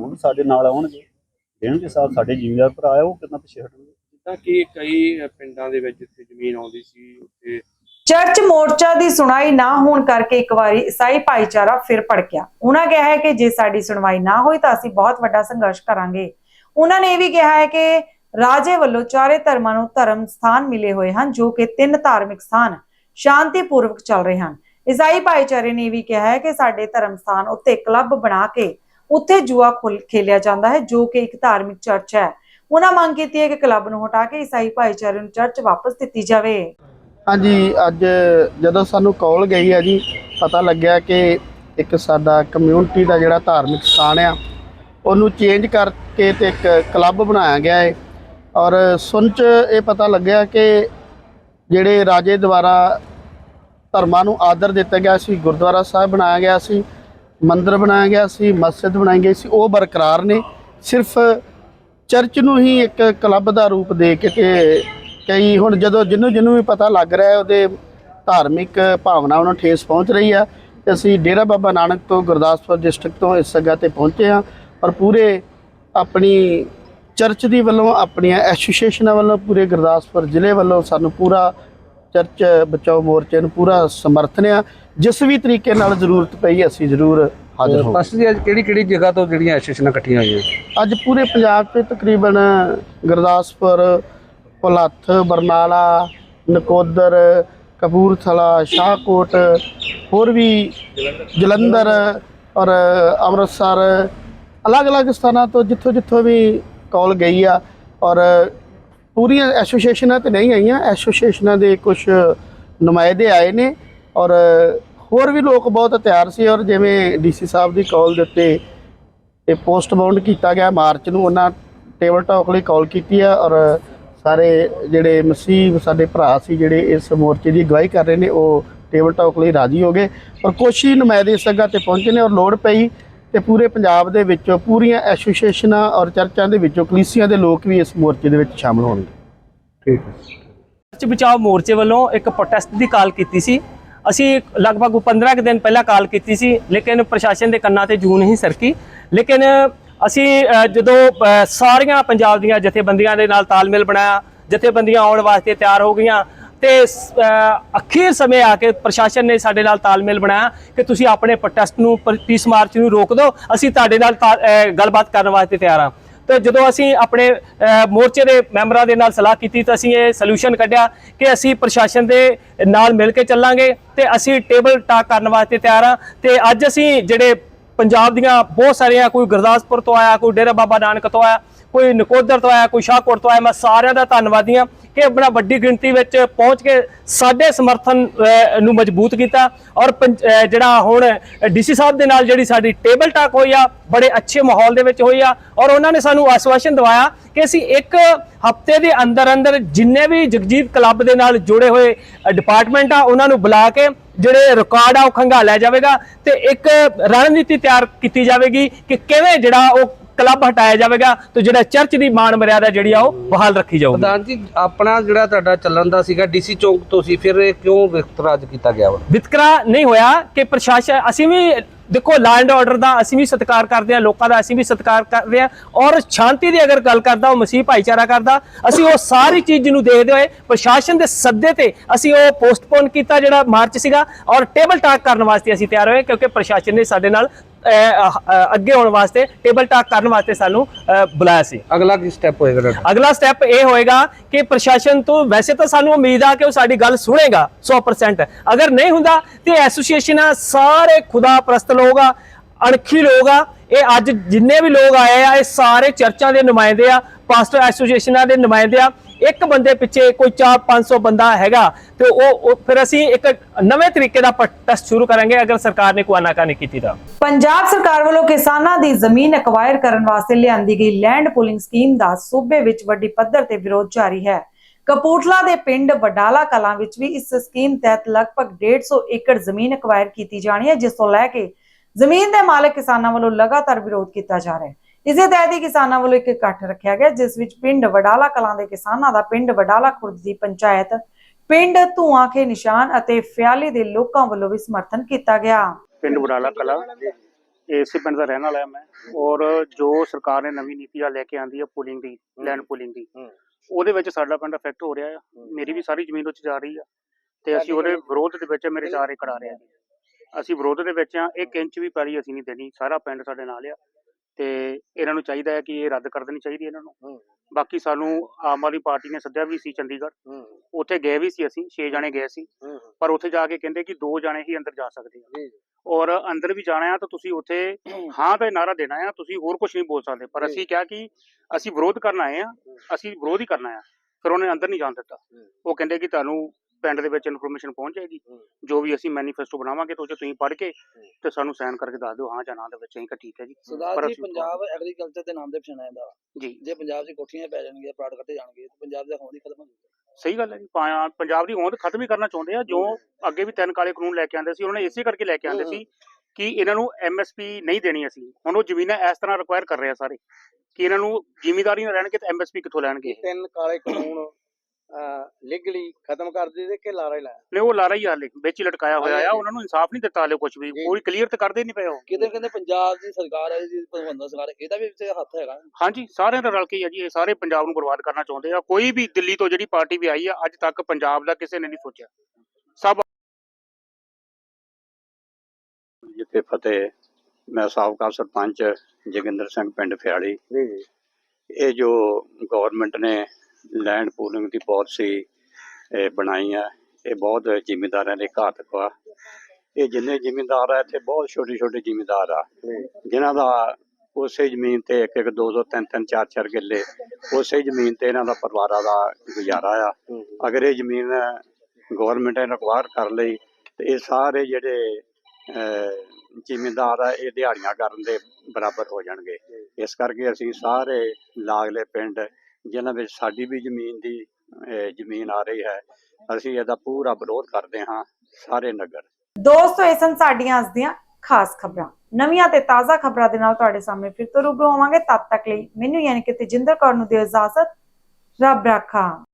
ਉਹ ਵੀ ਸਾਡੇ ਨਾਲ ਆਉਣਗੇ। ਦੇਣਗੇ ਸਾਥ ਸਾਡੇ ਜ਼ਿਮੀਦਾਰ ਭਰਾ ਆ ਉਹ ਕਿੰਨਾ ਪਿੱਛੇ ਹਟਣਗੇ? ਜਿੱਦਾਂ ਕਿ ਕਈ ਪਿੰਡਾਂ ਦੇ ਵਿੱਚ ਜਿੱਥੇ ਜ਼ਮੀਨ ਆਉਂਦੀ ਸੀ ਉੱਥੇ ਚਰਚ ਮੋਰਚਾ ਦੀ ਸੁਣਾਈ ਨਾ ਹੋਣ ਕਰਕੇ ਇੱਕ ਵਾਰੀ ਈਸਾਈ ਭਾਈਚਾਰਾ ਫਿਰ ਭੜਕਿਆ। ਉਹਨਾਂ ਕਿਹਾ ਹੈ ਕਿ ਜੇ ਸਾਡੀ ਸੁਣਵਾਈ ਨਾ ਹੋਈ ਤਾਂ ਅਸੀਂ ਬਹੁਤ ਵੱਡਾ ਸੰਘਰਸ਼ ਕਰਾਂਗੇ। ਉਹਨਾਂ ਨੇ ਇਹ ਵੀ ਕਿਹਾ ਹੈ ਕਿ ਰਾਜੇ ਵੱਲੋਂ ਚਾਰੇ ਧਰਮਾਂ ਨੂੰ ਧਰਮ ਸਥਾਨ ਮਿਲੇ ਹੋਏ ਹਨ ਜੋ ਕਿ ਤਿੰਨ ਧਾਰਮਿਕ ਸਥਾਨ ਸ਼ਾਂਤੀਪੂਰਵਕ ਚੱਲ ਰਹੇ ਹਨ। ਈਸਾਈ ਭਾਈਚਾਰੇ ਨੇ ਇਹ ਵੀ ਕਿਹਾ ਹੈ ਕਿ ਸਾਡੇ ਧਰਮ ਸਥਾਨ ਉੱਤੇ ਕਲੱਬ ਬਣਾ ਕੇ ਉੱਥੇ ਜੂਆ ਖੁੱਲ- ਖੇਲਿਆ ਜਾਂਦਾ ਹੈ, ਜੋ ਕਿ ਇੱਕ ਧਾਰਮਿਕ ਚਰਚ ਹੈ। ਉਹਨਾਂ ਮੰਗ ਕੀਤੀ ਹੈ ਕਿ ਕਲੱਬ ਨੂੰ ਹਟਾ ਕੇ ਈਸਾਈ ਭਾਈਚਾਰੇ ਨੂੰ ਚਰਚ ਵਾਪਸ ਦਿੱਤੀ ਜਾਵੇ। ਹਾਂਜੀ, ਅੱਜ ਜਦੋਂ ਸਾਨੂੰ ਕਾਲ ਗਈ ਹੈ ਜੀ, ਪਤਾ ਲੱਗਿਆ ਕਿ ਇੱਕ ਸਾਡਾ ਕਮਿਊਨਿਟੀ ਦਾ ਜਿਹੜਾ ਧਾਰਮਿਕ ਸਥਾਨ ਆ, ਉਹਨੂੰ ਚੇਂਜ ਕਰਕੇ ਤੇ ਇੱਕ ਕਲੱਬ ਬਣਾਇਆ ਗਿਆ ਹੈ ਔਰ ਸੁਣ ਚ ਇਹ ਪਤਾ ਲੱਗਿਆ ਕਿ ਜਿਹੜੇ ਰਾਜੇ ਦੁਆਰਾ ਧਰਮਾਂ ਨੂੰ ਆਦਰ ਦਿੱਤਾ ਗਿਆ ਸੀ, ਗੁਰਦੁਆਰਾ ਸਾਹਿਬ ਬਣਾਇਆ ਗਿਆ ਸੀ ਮੰਦਿਰ ਬਣਾਇਆ ਗਿਆ ਸੀ, ਮਸਜਿਦ ਬਣਾਈ ਗਈ ਸੀ, ਉਹ ਬਰਕਰਾਰ ਨੇ। ਸਿਰਫ ਚਰਚ ਨੂੰ ਹੀ ਇੱਕ ਕਲੱਬ ਦਾ ਰੂਪ ਦੇ ਕੇ ਤੇ ਕਈ ਹੁਣ ਜਦੋਂ ਜਿਹਨੂੰ ਜਿਹਨੂੰ ਵੀ ਪਤਾ ਲੱਗ ਰਿਹਾ ਹੈ, ਉਹਦੇ ਧਾਰਮਿਕ ਭਾਵਨਾਵਾਂ ਨੂੰ ਠੇਸ ਪਹੁੰਚ ਰਹੀ ਆ ਤੇ ਅਸੀਂ ਡੇਰਾ ਬਾਬਾ ਨਾਨਕ ਤੋਂ ਗੁਰਦਾਸਪੁਰ ਡਿਸਟ੍ਰਿਕਟ ਤੋਂ ਇਸ ਜਗ੍ਹਾ ਤੇ ਪਹੁੰਚੇ ਹਾਂ ਔਰ ਪੂਰੇ ਆਪਣੀ ਚਰਚ ਦੀ ਵੱਲੋਂ, ਆਪਣੀਆਂ ਐਸੋਸੀਏਸ਼ਨਾਂ ਵੱਲੋਂ ਪੂਰੇ ਗੁਰਦਾਸਪੁਰ ਜ਼ਿਲ੍ਹੇ ਵੱਲੋਂ ਸਾਨੂੰ ਪੂਰਾ ਚਰਚ ਬਚਾਓ ਮੋਰਚੇ ਨੂੰ ਪੂਰਾ ਸਮਰਥਨ ਆ। ਜਿਸ ਵੀ ਤਰੀਕੇ ਨਾਲ ਜ਼ਰੂਰਤ ਪਈ ਅਸੀਂ ਜ਼ਰੂਰ ਹਾਜ਼ਰ ਹੋਵਾਂਗੇ। ਪਾਸਟਰ ਜੀ ਅੱਜ ਕਿਹੜੀ ਕਿਹੜੀ ਜਗ੍ਹਾ ਤੋਂ ਜਿਹੜੀਆਂ ਐਸੋਸੀਏਸ਼ਨਾਂ ਇਕੱਠੀਆਂ ਹੋਈਆਂ? ਅੱਜ ਪੂਰੇ ਪੰਜਾਬ 'ਚ ਤਕਰੀਬਨ ਗੁਰਦਾਸਪੁਰ ਭੁਲੱਥ ਬਰਨਾਲਾ ਨਕੋਦਰ ਕਪੂਰਥਲਾ ਸ਼ਾਹਕੋਟ ਹੋਰ ਵੀ ਜਲੰਧਰ ਔਰ ਅੰਮ੍ਰਿਤਸਰ ਅਲੱਗ-ਅਲੱਗ ਸਥਾਨਾਂ ਤੋਂ ਜਿੱਥੋਂ ਜਿੱਥੋਂ ਵੀ ਕਾਲ ਗਈ ਆ ਔਰ ਪੂਰੀਆਂ ਐਸੋਸੀਏਸ਼ਨਾਂ ਤੇ ਨਹੀਂ ਆਈਆਂ ਐਸੋਸੀਏਸ਼ਨਾਂ ਦੇ ਕੁਝ ਨੁਮਾਇੰਦੇ ਆਏ ਨੇ ਔਰ ਹੋਰ ਵੀ ਲੋਕ ਬਹੁਤ ਤਿਆਰ ਸੀ ਔਰ ਜਿਵੇਂ ਡੀਸੀ ਸਾਹਿਬ ਦੀ ਕਾਲ ਦੇ ਉੱਤੇ ਇਹ ਪੋਸਟਪੋਨਡ ਕੀਤਾ ਗਿਆ ਮਾਰਚ ਨੂੰ ਉਹਨਾਂ ਟੇਬਲ ਟਾਕ ਲਈ ਕਾਲ ਕੀਤੀ ਆ ਔਰ ਸਾਰੇ ਜਿਹੜੇ ਮਸੀਹ ਸਾਡੇ ਭਰਾ ਸੀ ਜਿਹੜੇ ਇਸ ਮੋਰਚੇ ਦੀ ਅਗਵਾਈ ਕਰ ਰਹੇ ਨੇ ਉਹ ਟੇਬਲ ਟਾਕ ਲਈ ਰਾਜੀ ਹੋ ਗਏ। ਔਰ ਕੁਛ ਹੀ ਨੁਮਾਇੰਦੇ ਇਸ ਜਗ੍ਹਾ ਤੇ ਪਹੁੰਚੇ ਨੇ ਔਰ ਲੋੜ ਪਈ ਤੇ ਪੂਰੇ ਪੰਜਾਬ ਦੇ ਵਿੱਚੋਂ ਪੂਰੀਆਂ ਐਸੋਸੀਏਸ਼ਨਾਂ ਔਰ ਚਰਚਾਂ ਦੇ ਵਿੱਚੋਂ ਕਲੀਸੀਆਂ ਦੇ ਲੋਕ ਵੀ ਇਸ ਮੋਰਚੇ ਦੇ ਵਿੱਚ ਸ਼ਾਮਲ ਹੋਣਗੇ। ਚਰਚ ਬਚਾਓ ਮੋਰਚੇ ਵੱਲੋਂ ਇੱਕ ਪ੍ਰੋਟੈਸਟ ਦੀ ਕਾਲ ਕੀਤੀ ਸੀ। ਅਸੀਂ ਲਗਭਗ 15 ਕੁ ਦਿਨ ਪਹਿਲਾਂ ਕਾਲ ਕੀਤੀ ਸੀ, ਲੇਕਿਨ ਪ੍ਰਸ਼ਾਸਨ ਦੇ ਕੰਨਾਂ ਤੇ ਜੂਨ ਹੀ ਸਰਕੀ। ਲੇਕਿਨ ਅਸੀਂ ਜਦੋਂ ਸਾਰੀਆਂ ਪੰਜਾਬ ਦੀਆਂ ਜਥੇਬੰਦੀਆਂ ਦੇ ਨਾਲ ਤਾਲਮੇਲ ਬਣਾਇਆ, ਜਥੇਬੰਦੀਆਂ ਆਉਣ ਵਾਸਤੇ ਤਿਆਰ ਹੋ ਗਈਆਂ, ਤੇ ਸ- ਅਖੀਰ ਸਮੇਂ ਆ ਕੇ ਪ੍ਰਸ਼ਾਸਨ ਨੇ ਸਾਡੇ ਨਾਲ ਤਾਲਮੇਲ ਬਣਾਇਆ ਕਿ ਤੁਸੀਂ ਆਪਣੇ ਪ੍ਰੋਟੈਸਟ ਨੂੰ ਪੀਸ ਮਾਰਚ ਨੂੰ ਰੋਕ ਦਿਓ, ਅਸੀਂ ਤੁਹਾਡੇ ਨਾਲ ਤਾ- ਗੱਲਬਾਤ ਕਰਨ ਵਾਸਤੇ ਤਿਆਰ ਹਾਂ। ਤੇ ਜਦੋਂ ਅਸੀਂ ਆਪਣੇ ਮੋਰਚੇ ਦੇ ਮੈਂਬਰਾਂ ਦੇ ਨਾਲ ਸਲਾਹ ਕੀਤੀ ਤਾਂ ਅਸੀਂ ਇਹ ਸੋਲੂਸ਼ਨ ਕੱਢਿਆ ਕਿ ਅਸੀਂ ਪ੍ਰਸ਼ਾਸਨ ਦੇ ਨਾਲ ਮਿਲ ਕੇ ਚੱਲਾਂਗੇ ਤੇ ਅਸੀਂ ਟੇਬਲ ਟਾਕ ਕਰਨ ਵਾਸਤੇ ਤਿਆਰ ਹਾਂ ਤੇ ਅੱਜ ਅਸੀਂ ਜਿਹੜੇ ਪੰਜਾਬ ਦੀਆਂ ਬਹੁਤ ਸਾਰੀਆਂ, ਕੋਈ ਗੁਰਦਾਸਪੁਰ ਤੋਂ ਆਇਆ, ਕੋਈ ਡੇਰਾ ਬਾਬਾ ਨਾਨਕ ਤੋਂ ਆਇਆ ਕੋਈ ਨਕੋਦਰ ਤੋਂ ਆਇਆ, ਕੋਈ ਸ਼ਾਹਕੋਟ ਤੋਂ ਆਇਆ, ਮੈਂ ਸਾਰਿਆਂ ਦਾ ਧੰਨਵਾਦੀ ਹਾਂ ਕਿ ਆਪਣਾ ਵੱਡੀ ਗਿਣਤੀ ਵਿੱਚ ਪਹੁੰਚ ਕੇ ਸਾਡੇ ਸਮਰਥਨ ਨੂੰ ਮਜ਼ਬੂਤ ਕੀਤਾ ਔਰ ਪੰਜ- ਜਿਹੜਾ ਹੁਣ ਡੀਸੀ ਸਾਹਿਬ ਦੇ ਨਾਲ ਜਿਹੜੀ ਸਾਡੀ ਟੇਬਲ ਟਾਕ ਹੋਈ ਆ, ਬੜੇ ਅੱਛੇ ਮਾਹੌਲ ਦੇ ਵਿੱਚ ਹੋਈ ਆ ਔਰ ਉਹਨਾਂ ਨੇ ਸਾਨੂੰ ਆਸ਼ਵਾਸਨ ਦਿਵਾਇਆ ਕਿ ਅਸੀਂ ਇੱਕ ਹਫ਼ਤੇ ਦੇ ਅੰਦਰ ਅੰਦਰ ਜਿੰਨੇ ਵੀ ਜਗਜੀਤ ਕਲੱਬ ਦੇ ਨਾਲ ਜੁੜੇ ਹੋਏ ਡਿਪਾਰਟਮੈਂਟ ਆ, ਉਹਨਾਂ ਨੂੰ ਬੁਲਾ ਕੇ ਜਿਹੜੇ ਰਿਕਾਰਡ ਆ ਉਹ ਖੰਗਾਲਿਆ ਜਾਵੇਗਾ ਤੇ ਇੱਕ ਰਣਨੀਤੀ ਤਿਆਰ ਕੀਤੀ ਜਾਵੇਗੀ ਕਿ ਕਿਵੇਂ ਜਿਹੜਾ ਉਹ ਕਲੱਬ ਹਟਾਇਆ ਜਾਵੇਗਾ ਤੇ ਜਿਹੜਾ ਚਰਚ ਦੀ ਮਾਣ ਮਰਿਆਦਾ ਜਿਹੜੀ ਆ ਉਹ ਬਹਾਲ ਰੱਖੀ ਜਾਊਗੀ। ਪ੍ਰਧਾਨ ਜੀ ਆਪਣਾ ਜਿਹੜਾ ਤੁਹਾਡਾ ਚੱਲਣ ਦਾ ਸੀਗਾ ਡੀਸੀ ਚੌਂਕ ਤੋਂ ਸੀ ਫਿਰ ਇਹ ਕਿਉਂ ਵਿਤਕਰਾ ਅੱਜ ਕੀਤਾ ਗਿਆ ਵਾ? ਵਿਤਕਰਾ ਨਹੀਂ ਹੋਇਆ ਕਿ ਪ੍ਰਸ਼ਾਸਨ ਅਸੀਂ ਵੀ ਦੇਖੋ ਲਾਅ ਐਂਡ ਆਰਡਰ ਦਾ ਅਸੀਂ ਵੀ ਸਤਿਕਾਰ ਕਰਦੇ ਹਾਂ ਲੋਕਾਂ ਦਾ ਅਸੀਂ ਵੀ ਸਤਿਕਾਰ ਕਰਦੇ ਹਾਂ ਔਰ ਸ਼ਾਂਤੀ ਦੀ ਅਗਰ ਗੱਲ ਕਰਦਾ ਉਹ ਮਸੀਹ ਭਾਈਚਾਰਾ ਕਰਦਾ ਅਸੀਂ ਉਹ ਸਾਰੀ ਚੀਜ਼ ਨੂੰ ਦੇਖਦੇ ਹੋਏ ਪ੍ਰਸ਼ਾਸਨ ਦੇ ਸੱਦੇ ਤੇ ਅਸੀਂ ਉਹ ਪੋਸਟਪੋਨ ਕੀਤਾ ਜਿਹੜਾ ਮਾਰਚ ਸੀਗਾ ਔਰ ਟੇਬਲ ਟਾਕ ਕਰਨ ਵਾਸਤੇ ਅਸੀਂ ਤਿਆਰ ਹੋਏ ਕਿਉਂਕਿ ਪ੍ਰਸ਼ਾਸਨ ਨੇ ਸਾਡੇ ਨਾਲ ਅੱਗੇ ਆਉਣ ਵਾਸਤੇ ਟੇਬਲ ਟਾਕ ਕਰਨ ਵਾਸਤੇ ਸਾਨੂੰ ਬੁਲਾਇਆ ਸੀ। ਅਗਲਾ ਕੀ ਸਟੈਪ ਹੋਏਗਾ ਅਗਲਾ ਸਟੈਪ ਇਹ ਹੋਏਗਾ ਕਿ ਪ੍ਰਸ਼ਾਸਨ ਤੋਂ ਵੈਸੇ ਤਾਂ ਸਾਨੂੰ ਉਮੀਦ ਆ ਕਿ ਉਹ ਸਾਡੀ ਗੱਲ ਸੁਣੇਗਾ 100% ਅਗਰ ਨਹੀਂ ਹੁੰਦਾ ਤੇ ਐਸੋਸੀਏਸ਼ਨਾਂ ਸਾਰੇ ਖੁਦਾ ਪ੍ਰਸਤ ਲੋਕ ਆ ਅਣਖੀ ਲੋਕ ਆ ਇਹ ਅੱਜ ਜਿੰਨੇ ਵੀ ਲੋਕ ਆਏ ਆ ਇਹ ਸਾਰੇ ਚਰਚਾਂ ਦੇ ਨੁਮਾਇੰਦੇ ਆ ਪਾਸਟਰ ਐਸੋਸੀਏਸ਼ਨਾਂ ਦੇ ਨੁਮਾਇੰਦੇ ਆ ਇੱਕ ਬੰਦੇ ਪਿੱਛੇ ਕੋਈ 4-500 ਬੰਦਾ ਹੈਗਾ ਤੇ ਉਹ ਫਿਰ ਅਸੀਂ ਇੱਕ ਨਵੇਂ ਤਰੀਕੇ ਦਾ ਟੈਸਟ ਸ਼ੁਰੂ ਕਰਾਂਗੇ, ਅਗਰ ਸਰਕਾਰ ਨੇ ਕੋਈ ਆਨਾਕਾਨੀ ਕੀਤੀ ਤਾਂ। ਪੰਜਾਬ ਸਰਕਾਰ ਵੱਲੋਂ ਕਿਸਾਨਾਂ ਦੀ ਜ਼ਮੀਨ ਐਕਵਾਇਰ ਕਰਨ ਵਾਸਤੇ ਲਿਆਂਦੀ ਗਈ ਲੈਂਡ ਪੂਲਿੰਗ ਸਕੀਮ ਦਾ ਸੂਬੇ ਵਿੱਚ ਵੱਡੀ ਪੱਧਰ ਤੇ ਵਿਰੋਧ ਜਾਰੀ ਹੈ। ਕਪੂਰਥਲਾ ਦੇ ਪਿੰਡ ਵਡਾਲਾ ਕਲਾਂ ਵਿੱਚ ਵੀ ਇਸ ਸਕੀਮ ਤਹਿਤ ਲਗਭਗ 150 ਏਕੜ ਜ਼ਮੀਨ ਅਕਵਾਇਰ ਕੀਤੀ ਜਾਣੀ ਹੈ, ਜਿਸ ਤੋਂ ਲੈ ਕੇ ਜ਼ਮੀਨ ਦੇ ਮਾਲਕ ਕਿਸਾਨਾਂ ਵੱਲੋਂ ਲਗਾਤਾਰ ਵਿਰੋਧ ਕੀਤਾ ਜਾ ਰਿਹਾ ਹੈ। ਇਸੇ ਤਹਿਤ ਹੀ ਕਿਸਾਨਾਂ ਵੱਲੋਂ ਇੱਕ ਇਕੱਠ ਰੱਖਿਆ ਗਿਆ ਜਿਸ ਵਿੱਚ ਪਿੰਡ ਵਡਾਲਾ ਕਲਾਂ ਦੇ ਕਿਸਾਨਾਂ ਦਾ ਪਿੰਡ ਵਡਾਲਾ ਖੁਰਦ ਦੀ ਪੰਚਾਇਤ ਪਿੰਡ ਧੂਆਂਖੇ ਨਿਸ਼ਾਨ ਅਤੇ ਫਿਆਲੀ ਦੇ ਲੋਕਾਂ ਵੱਲੋਂ ਵੀ ਸਮਰਥਨ ਕੀਤਾ ਗਿਆ। ਪਿੰਡ ਬੁਰਾਲਾ ਕਲਾ ਇਸੇ ਪਿੰਡ ਦਾ ਰਹਿਣ ਵਾਲਾ ਹਾਂ ਮੈਂ ਔਰ ਜੋ ਸਰਕਾਰ ਨੇ ਨਵੀਂ ਨੀਤੀ ਆ ਲੈ ਕੇ ਆਂਦੀ ਹੈ ਪੂਲਿੰਗ ਦੀ ਲੈਂਡ ਪੂਲਿੰਗ ਦੀ ਉਹਦੇ ਵਿੱਚ ਸਾਡਾ ਪਿੰਡ ਅਫੈਕਟ ਹੋ ਰਿਹਾ ਆ ਮੇਰੀ ਵੀ ਸਾਰੀ ਜ਼ਮੀਨ ਉੱਚ ਜਾ ਰਹੀ ਆ ਤੇ ਅਸੀਂ ਉਹਦੇ ਵਿਰੋਧ ਦੇ ਵਿੱਚ ਮੇਰੇ 4 ਏਕੜ ਆ। ਰਿਹਾ ਜੀ ਅਸੀਂ ਵਿਰੋਧ ਦੇ ਵਿੱਚ ਆ ਇੱਕ ਇੰਚ ਵੀ ਪੈਲੀ ਅਸੀਂ ਨਹੀਂ ਦੇਣੀ ਸਾਰਾ ਪਿੰਡ ਸਾਡੇ ਨਾਲ ਆ ਤੇ ਇਹਨਾਂ ਨੂੰ ਚਾਹੀਦਾ ਹੈ ਕਿ ਇਹ ਰੱਦ ਕਰ ਦੇਣੀ ਚਾਹੀਦੀ ਹੈ ਇਹਨਾਂ ਨੂੰ। ਬਾਕੀ ਸਾਨੂੰ ਆਮ ਆਦਮੀ ਪਾਰਟੀ ਨੇ ਸੱਦਿਆ ਵੀ ਸੀ ਚੰਡੀਗੜ੍ਹ। ਉੱਥੇ ਗਏ ਵੀ ਸੀ ਅਸੀਂ 6 ਜਾਣੇ ਗਏ ਸੀ। ਪਰ ਉੱਥੇ ਜਾ ਕੇ ਕਹਿੰਦੇ ਕਿ ਦੋ ਜਾਣੇ ਹੀ ਅੰਦਰ ਜਾ ਸਕਦੇ ਆ। ਔਰ ਅੰਦਰ ਵੀ ਜਾਣਾ ਆ ਤਾਂ ਤੁਸੀਂ ਉੱਥੇ ਹਾਂ ਦਾ ਨਾਰਾ ਦੇਣਾ ਆ ਤੁਸੀਂ ਹੋਰ ਕੁਝ ਨਹੀਂ ਬੋਲ ਸਕਦੇ। ਪਰ ਅਸੀਂ ਕਿਹਾ ਕਿ ਅਸੀਂ ਵਿਰੋਧ ਕਰਨ ਆਏ ਆ ਅਸੀਂ ਵਿਰੋਧ ਹੀ ਕਰਨਾ ਆ। ਫਿਰ ਉਹਨੇ ਅੰਦਰ ਨਹੀਂ ਜਾਣ ਦਿੱਤਾ। ਉਹ ਕਹਿੰਦੇ ਕਿ ਤੁਹਾਨੂੰ ਪਿੰਡ ਦੇ ਵਿੱਚ ਇਨਫੋਰਮੇਸ਼ਨ ਪਹੁੰਚ ਜਾਏਗੀ। ਜੋ ਵੀ ਅਸੀਂ ਮੈਨੀਫੈਸਟੋ ਬਣਾਵਾਂਗੇ ਤਾਂ ਉਹ 'ਚ ਤੁਸੀਂ ਪੜ੍ਹ ਕੇ ਤੇ ਸਾਨੂੰ ਸਾਈਨ ਕਰਕੇ ਦੱਸ ਦਿਓ ਹਾਂ ਜਾਂ ਨਾ ਦੇ ਵਿੱਚ ਅਸੀਂ ਕਿਹਾ ਠੀਕ ਹੈ ਜੀ। ਸਰਦਾਰ ਜੀ ਅਸੀਂ ਪੰਜਾਬ ਐਗਰੀਕਲਚਰ ਦੇ ਨਾਮ ਤੇ ਪਛਾਣਿਆ ਜਾਂਦਾ। ਜੀ। ਜੇ ਪੰਜਾਬ 'ਚ ਕੋਠੀਆਂ ਪੈ ਜਾਣਗੀਆਂ ਪਲਾਟ ਕੱਟੇ ਜਾਣਗੇ ਤੇ ਪੰਜਾਬ ਦਾ ਹੋਂਦ ਹੀ ਖਤਮ ਹੋ ਜਾਊਗਾ ਸਹੀ ਗੱਲ ਹੈ ਜੀ ਪਾ- ਪੰਜਾਬ ਦੀ ਹੋਂਦ ਖਤਮ ਹੀ ਕਰਨਾ ਚਾਹੁੰਦੇ ਆ ਜੋ ਅੱਗੇ ਵੀ ਤਿੰਨ ਕਾਲੇ ਕਾਨੂੰਨ ਲੈ ਕੇ ਆਂਦੇ ਸੀ ਉਹਨਾਂ ਨੇ ਇਸੇ ਕਰਕੇ ਲੈ ਕੇ ਆਂਦੇ ਸੀ ਕਿ ਇਹਨਾਂ ਨੂੰ ਐਮਐਸਪੀ ਨਹੀਂ ਦੇਣੀ ਅਸੀਂ। ਹੁਣ ਉਹ ਜ਼ਮੀਨਾਂ ਇਸ ਤਰ੍ਹਾਂ ਰਿਕੁਆਇਰ ਕਰ ਰਹੇ ਆ ਸਾਰੇ ਕਿ ਇਹਨਾਂ ਨੂੰ ਜ਼ਿਮੀਦਾਰੀ ਨਾ ਰਹਿਣਗੇ ਤੇ ਐਮਐਸਪੀ ਕਿੱਥੋਂ ਲੈਣਗੇ ਤਿੰਨ ਕਾਲੇ ਕਾਨੂੰਨ ਲੀਗਲੀ ਖਤਮ ਕਰ ਦਿੱਤੇ ਕਿ ਲਾਰਾ ਹੀ ਲਾਇਆ? ਨੇ ਉਹ ਲਾਰਾ ਹੀ ਹਾਲੇ ਵਿੱਚ ਹੀ ਲਟਕਾਇਆ ਹੋਇਆ ਆ ਉਹਨਾਂ ਨੂੰ ਇਨਸਾਫ ਨਹੀਂ ਦਿੱਤਾ ਹਾਲੇ ਕੁਝ ਵੀ ਕੋਈ ਕਲੀਅਰ ਤੇ ਕਰਦੇ ਨਹੀਂ ਪਏ ਉਹ। ਕਿਤੇ ਕਹਿੰਦੇ ਪੰਜਾਬ ਦੀ ਸਰਕਾਰ ਹੈ ਜੀ ਭਗਵੰਤ ਸਰਕਾਰ ਇਹਦਾ ਵੀ ਵਿੱਚ ਹੱਥ ਹੈਗਾ। ਹਾਂਜੀ ਸਾਰਿਆਂ ਦਾ ਰਲ ਕੇ ਹੀ ਆ ਜੀ ਇਹ ਸਾਰੇ ਪੰਜਾਬ ਨੂੰ ਬਰਬਾਦ ਕਰਨਾ ਚਾਹੁੰਦੇ ਆ। ਕੋਈ ਵੀ ਦਿੱਲੀ ਤੋਂ ਜਿਹੜੀ ਪਾਰਟੀ ਵੀ ਆਈ ਆ ਅੱਜ ਤੱਕ ਪੰਜਾਬ ਦਾ ਕਿਸੇ ਨੇ ਨਹੀਂ ਸੋਚਿਆ। ਸਭ ਜਿੱਥੇ ਫਤਿਹ ਮੈਂ ਸਾਬਕਾ ਸਰਪੰਚ ਜੋਗਿੰਦਰ ਸਿੰਘ ਪਿੰਡ ਫਿਆੜੀ ਇਹ ਜੋ ਗਵਰਨਮੈਂਟ ਨੇ ਲੈਂਡ ਪੂਲਿੰਗ ਦੀ ਪਾਲਿਸੀ ਬਣਾਈ ਹੈ ਇਹ ਬਹੁਤ ਜ਼ਿਮੀਂਦਾਰਾਂ ਦੇ ਘਾਤਕ ਆ ਇਹ ਜਿੰਨੇ ਜ਼ਿਮੀਂਦਾਰ ਆ ਇੱਥੇ ਬਹੁਤ ਛੋਟੇ ਛੋਟੇ ਜ਼ਿਮੀਂਦਾਰ ਆ। ਜਿਨ੍ਹਾਂ ਦਾ ਉਸੇ ਜ਼ਮੀਨ ਤੇ ਇੱਕ ਇੱਕ ਦੋ ਦੋ ਤਿੰਨ ਤਿੰਨ ਚਾਰ ਚਾਰ ਕਿੱਲੇ ਉਸੇ ਜ਼ਮੀਨ ਤੇ ਇਹਨਾਂ ਦਾ ਪਰਿਵਾਰਾਂ ਦਾ ਗੁਜ਼ਾਰਾ ਆ। ਅਗਰ ਇਹ ਜ਼ਮੀਨ ਗਵਰਨਮੈਂਟ ਨੇ ਰਿਕਵਾਇਰ ਕਰ ਲਈ ਤੇ ਇਹ ਸਾਰੇ ਜਿਹੜੇ ਅਹ, ਜ਼ਿਮੀਂਦਾਰ ਆ ਇਹ ਦਿਹਾੜੀਆਂ ਕਰਨ ਦੇ ਬਰਾਬਰ ਹੋ ਜਾਣਗੇ। ਇਸ ਕਰਕੇ ਅਸੀਂ ਸਾਰੇ ਲਾਗਲੇ ਪਿੰਡ ਜਿਨ੍ਹਾਂ ਵਿੱਚ ਸਾਡੀ ਵੀ ਜ਼ਮੀਨ ਦੀ ਜ਼ਮੀਨ ਆ ਰਹੀ ਹੈ, ਅਸੀਂ ਇਹਦਾ ਪੂਰਾ ਵਿਰੋਧ ਕਰਦੇ ਹਾਂ ਸਾਰੇ ਨਗਰ। ਦੋਸਤੋ, ਇਹ ਸਨ ਸਾਡੀਆਂ ਅੱਜ ਦੀਆਂ ਖਾਸ ਖਬਰਾਂ। ਨਵੀਆਂ ਤੇ ਤਾਜ਼ਾ ਖਬਰਾਂ ਦੇ ਨਾਲ ਤੁਹਾਡੇ ਸਾਹਮਣੇ ਫਿਰ ਤੋਂ ਰੂਬਰੂ ਹੋਵਾਂਗੇ। ਤਦ ਤੱਕ ਲਈ ਮੈਨੂੰ ਯਾਨੀ ਕਿ ਤੇਜਿੰਦਰ ਕੌਰ ਨੂੰ ਦਿਓ ਇਜਾਜ਼ਤ। ਰੱਬ ਰਾਖਾ।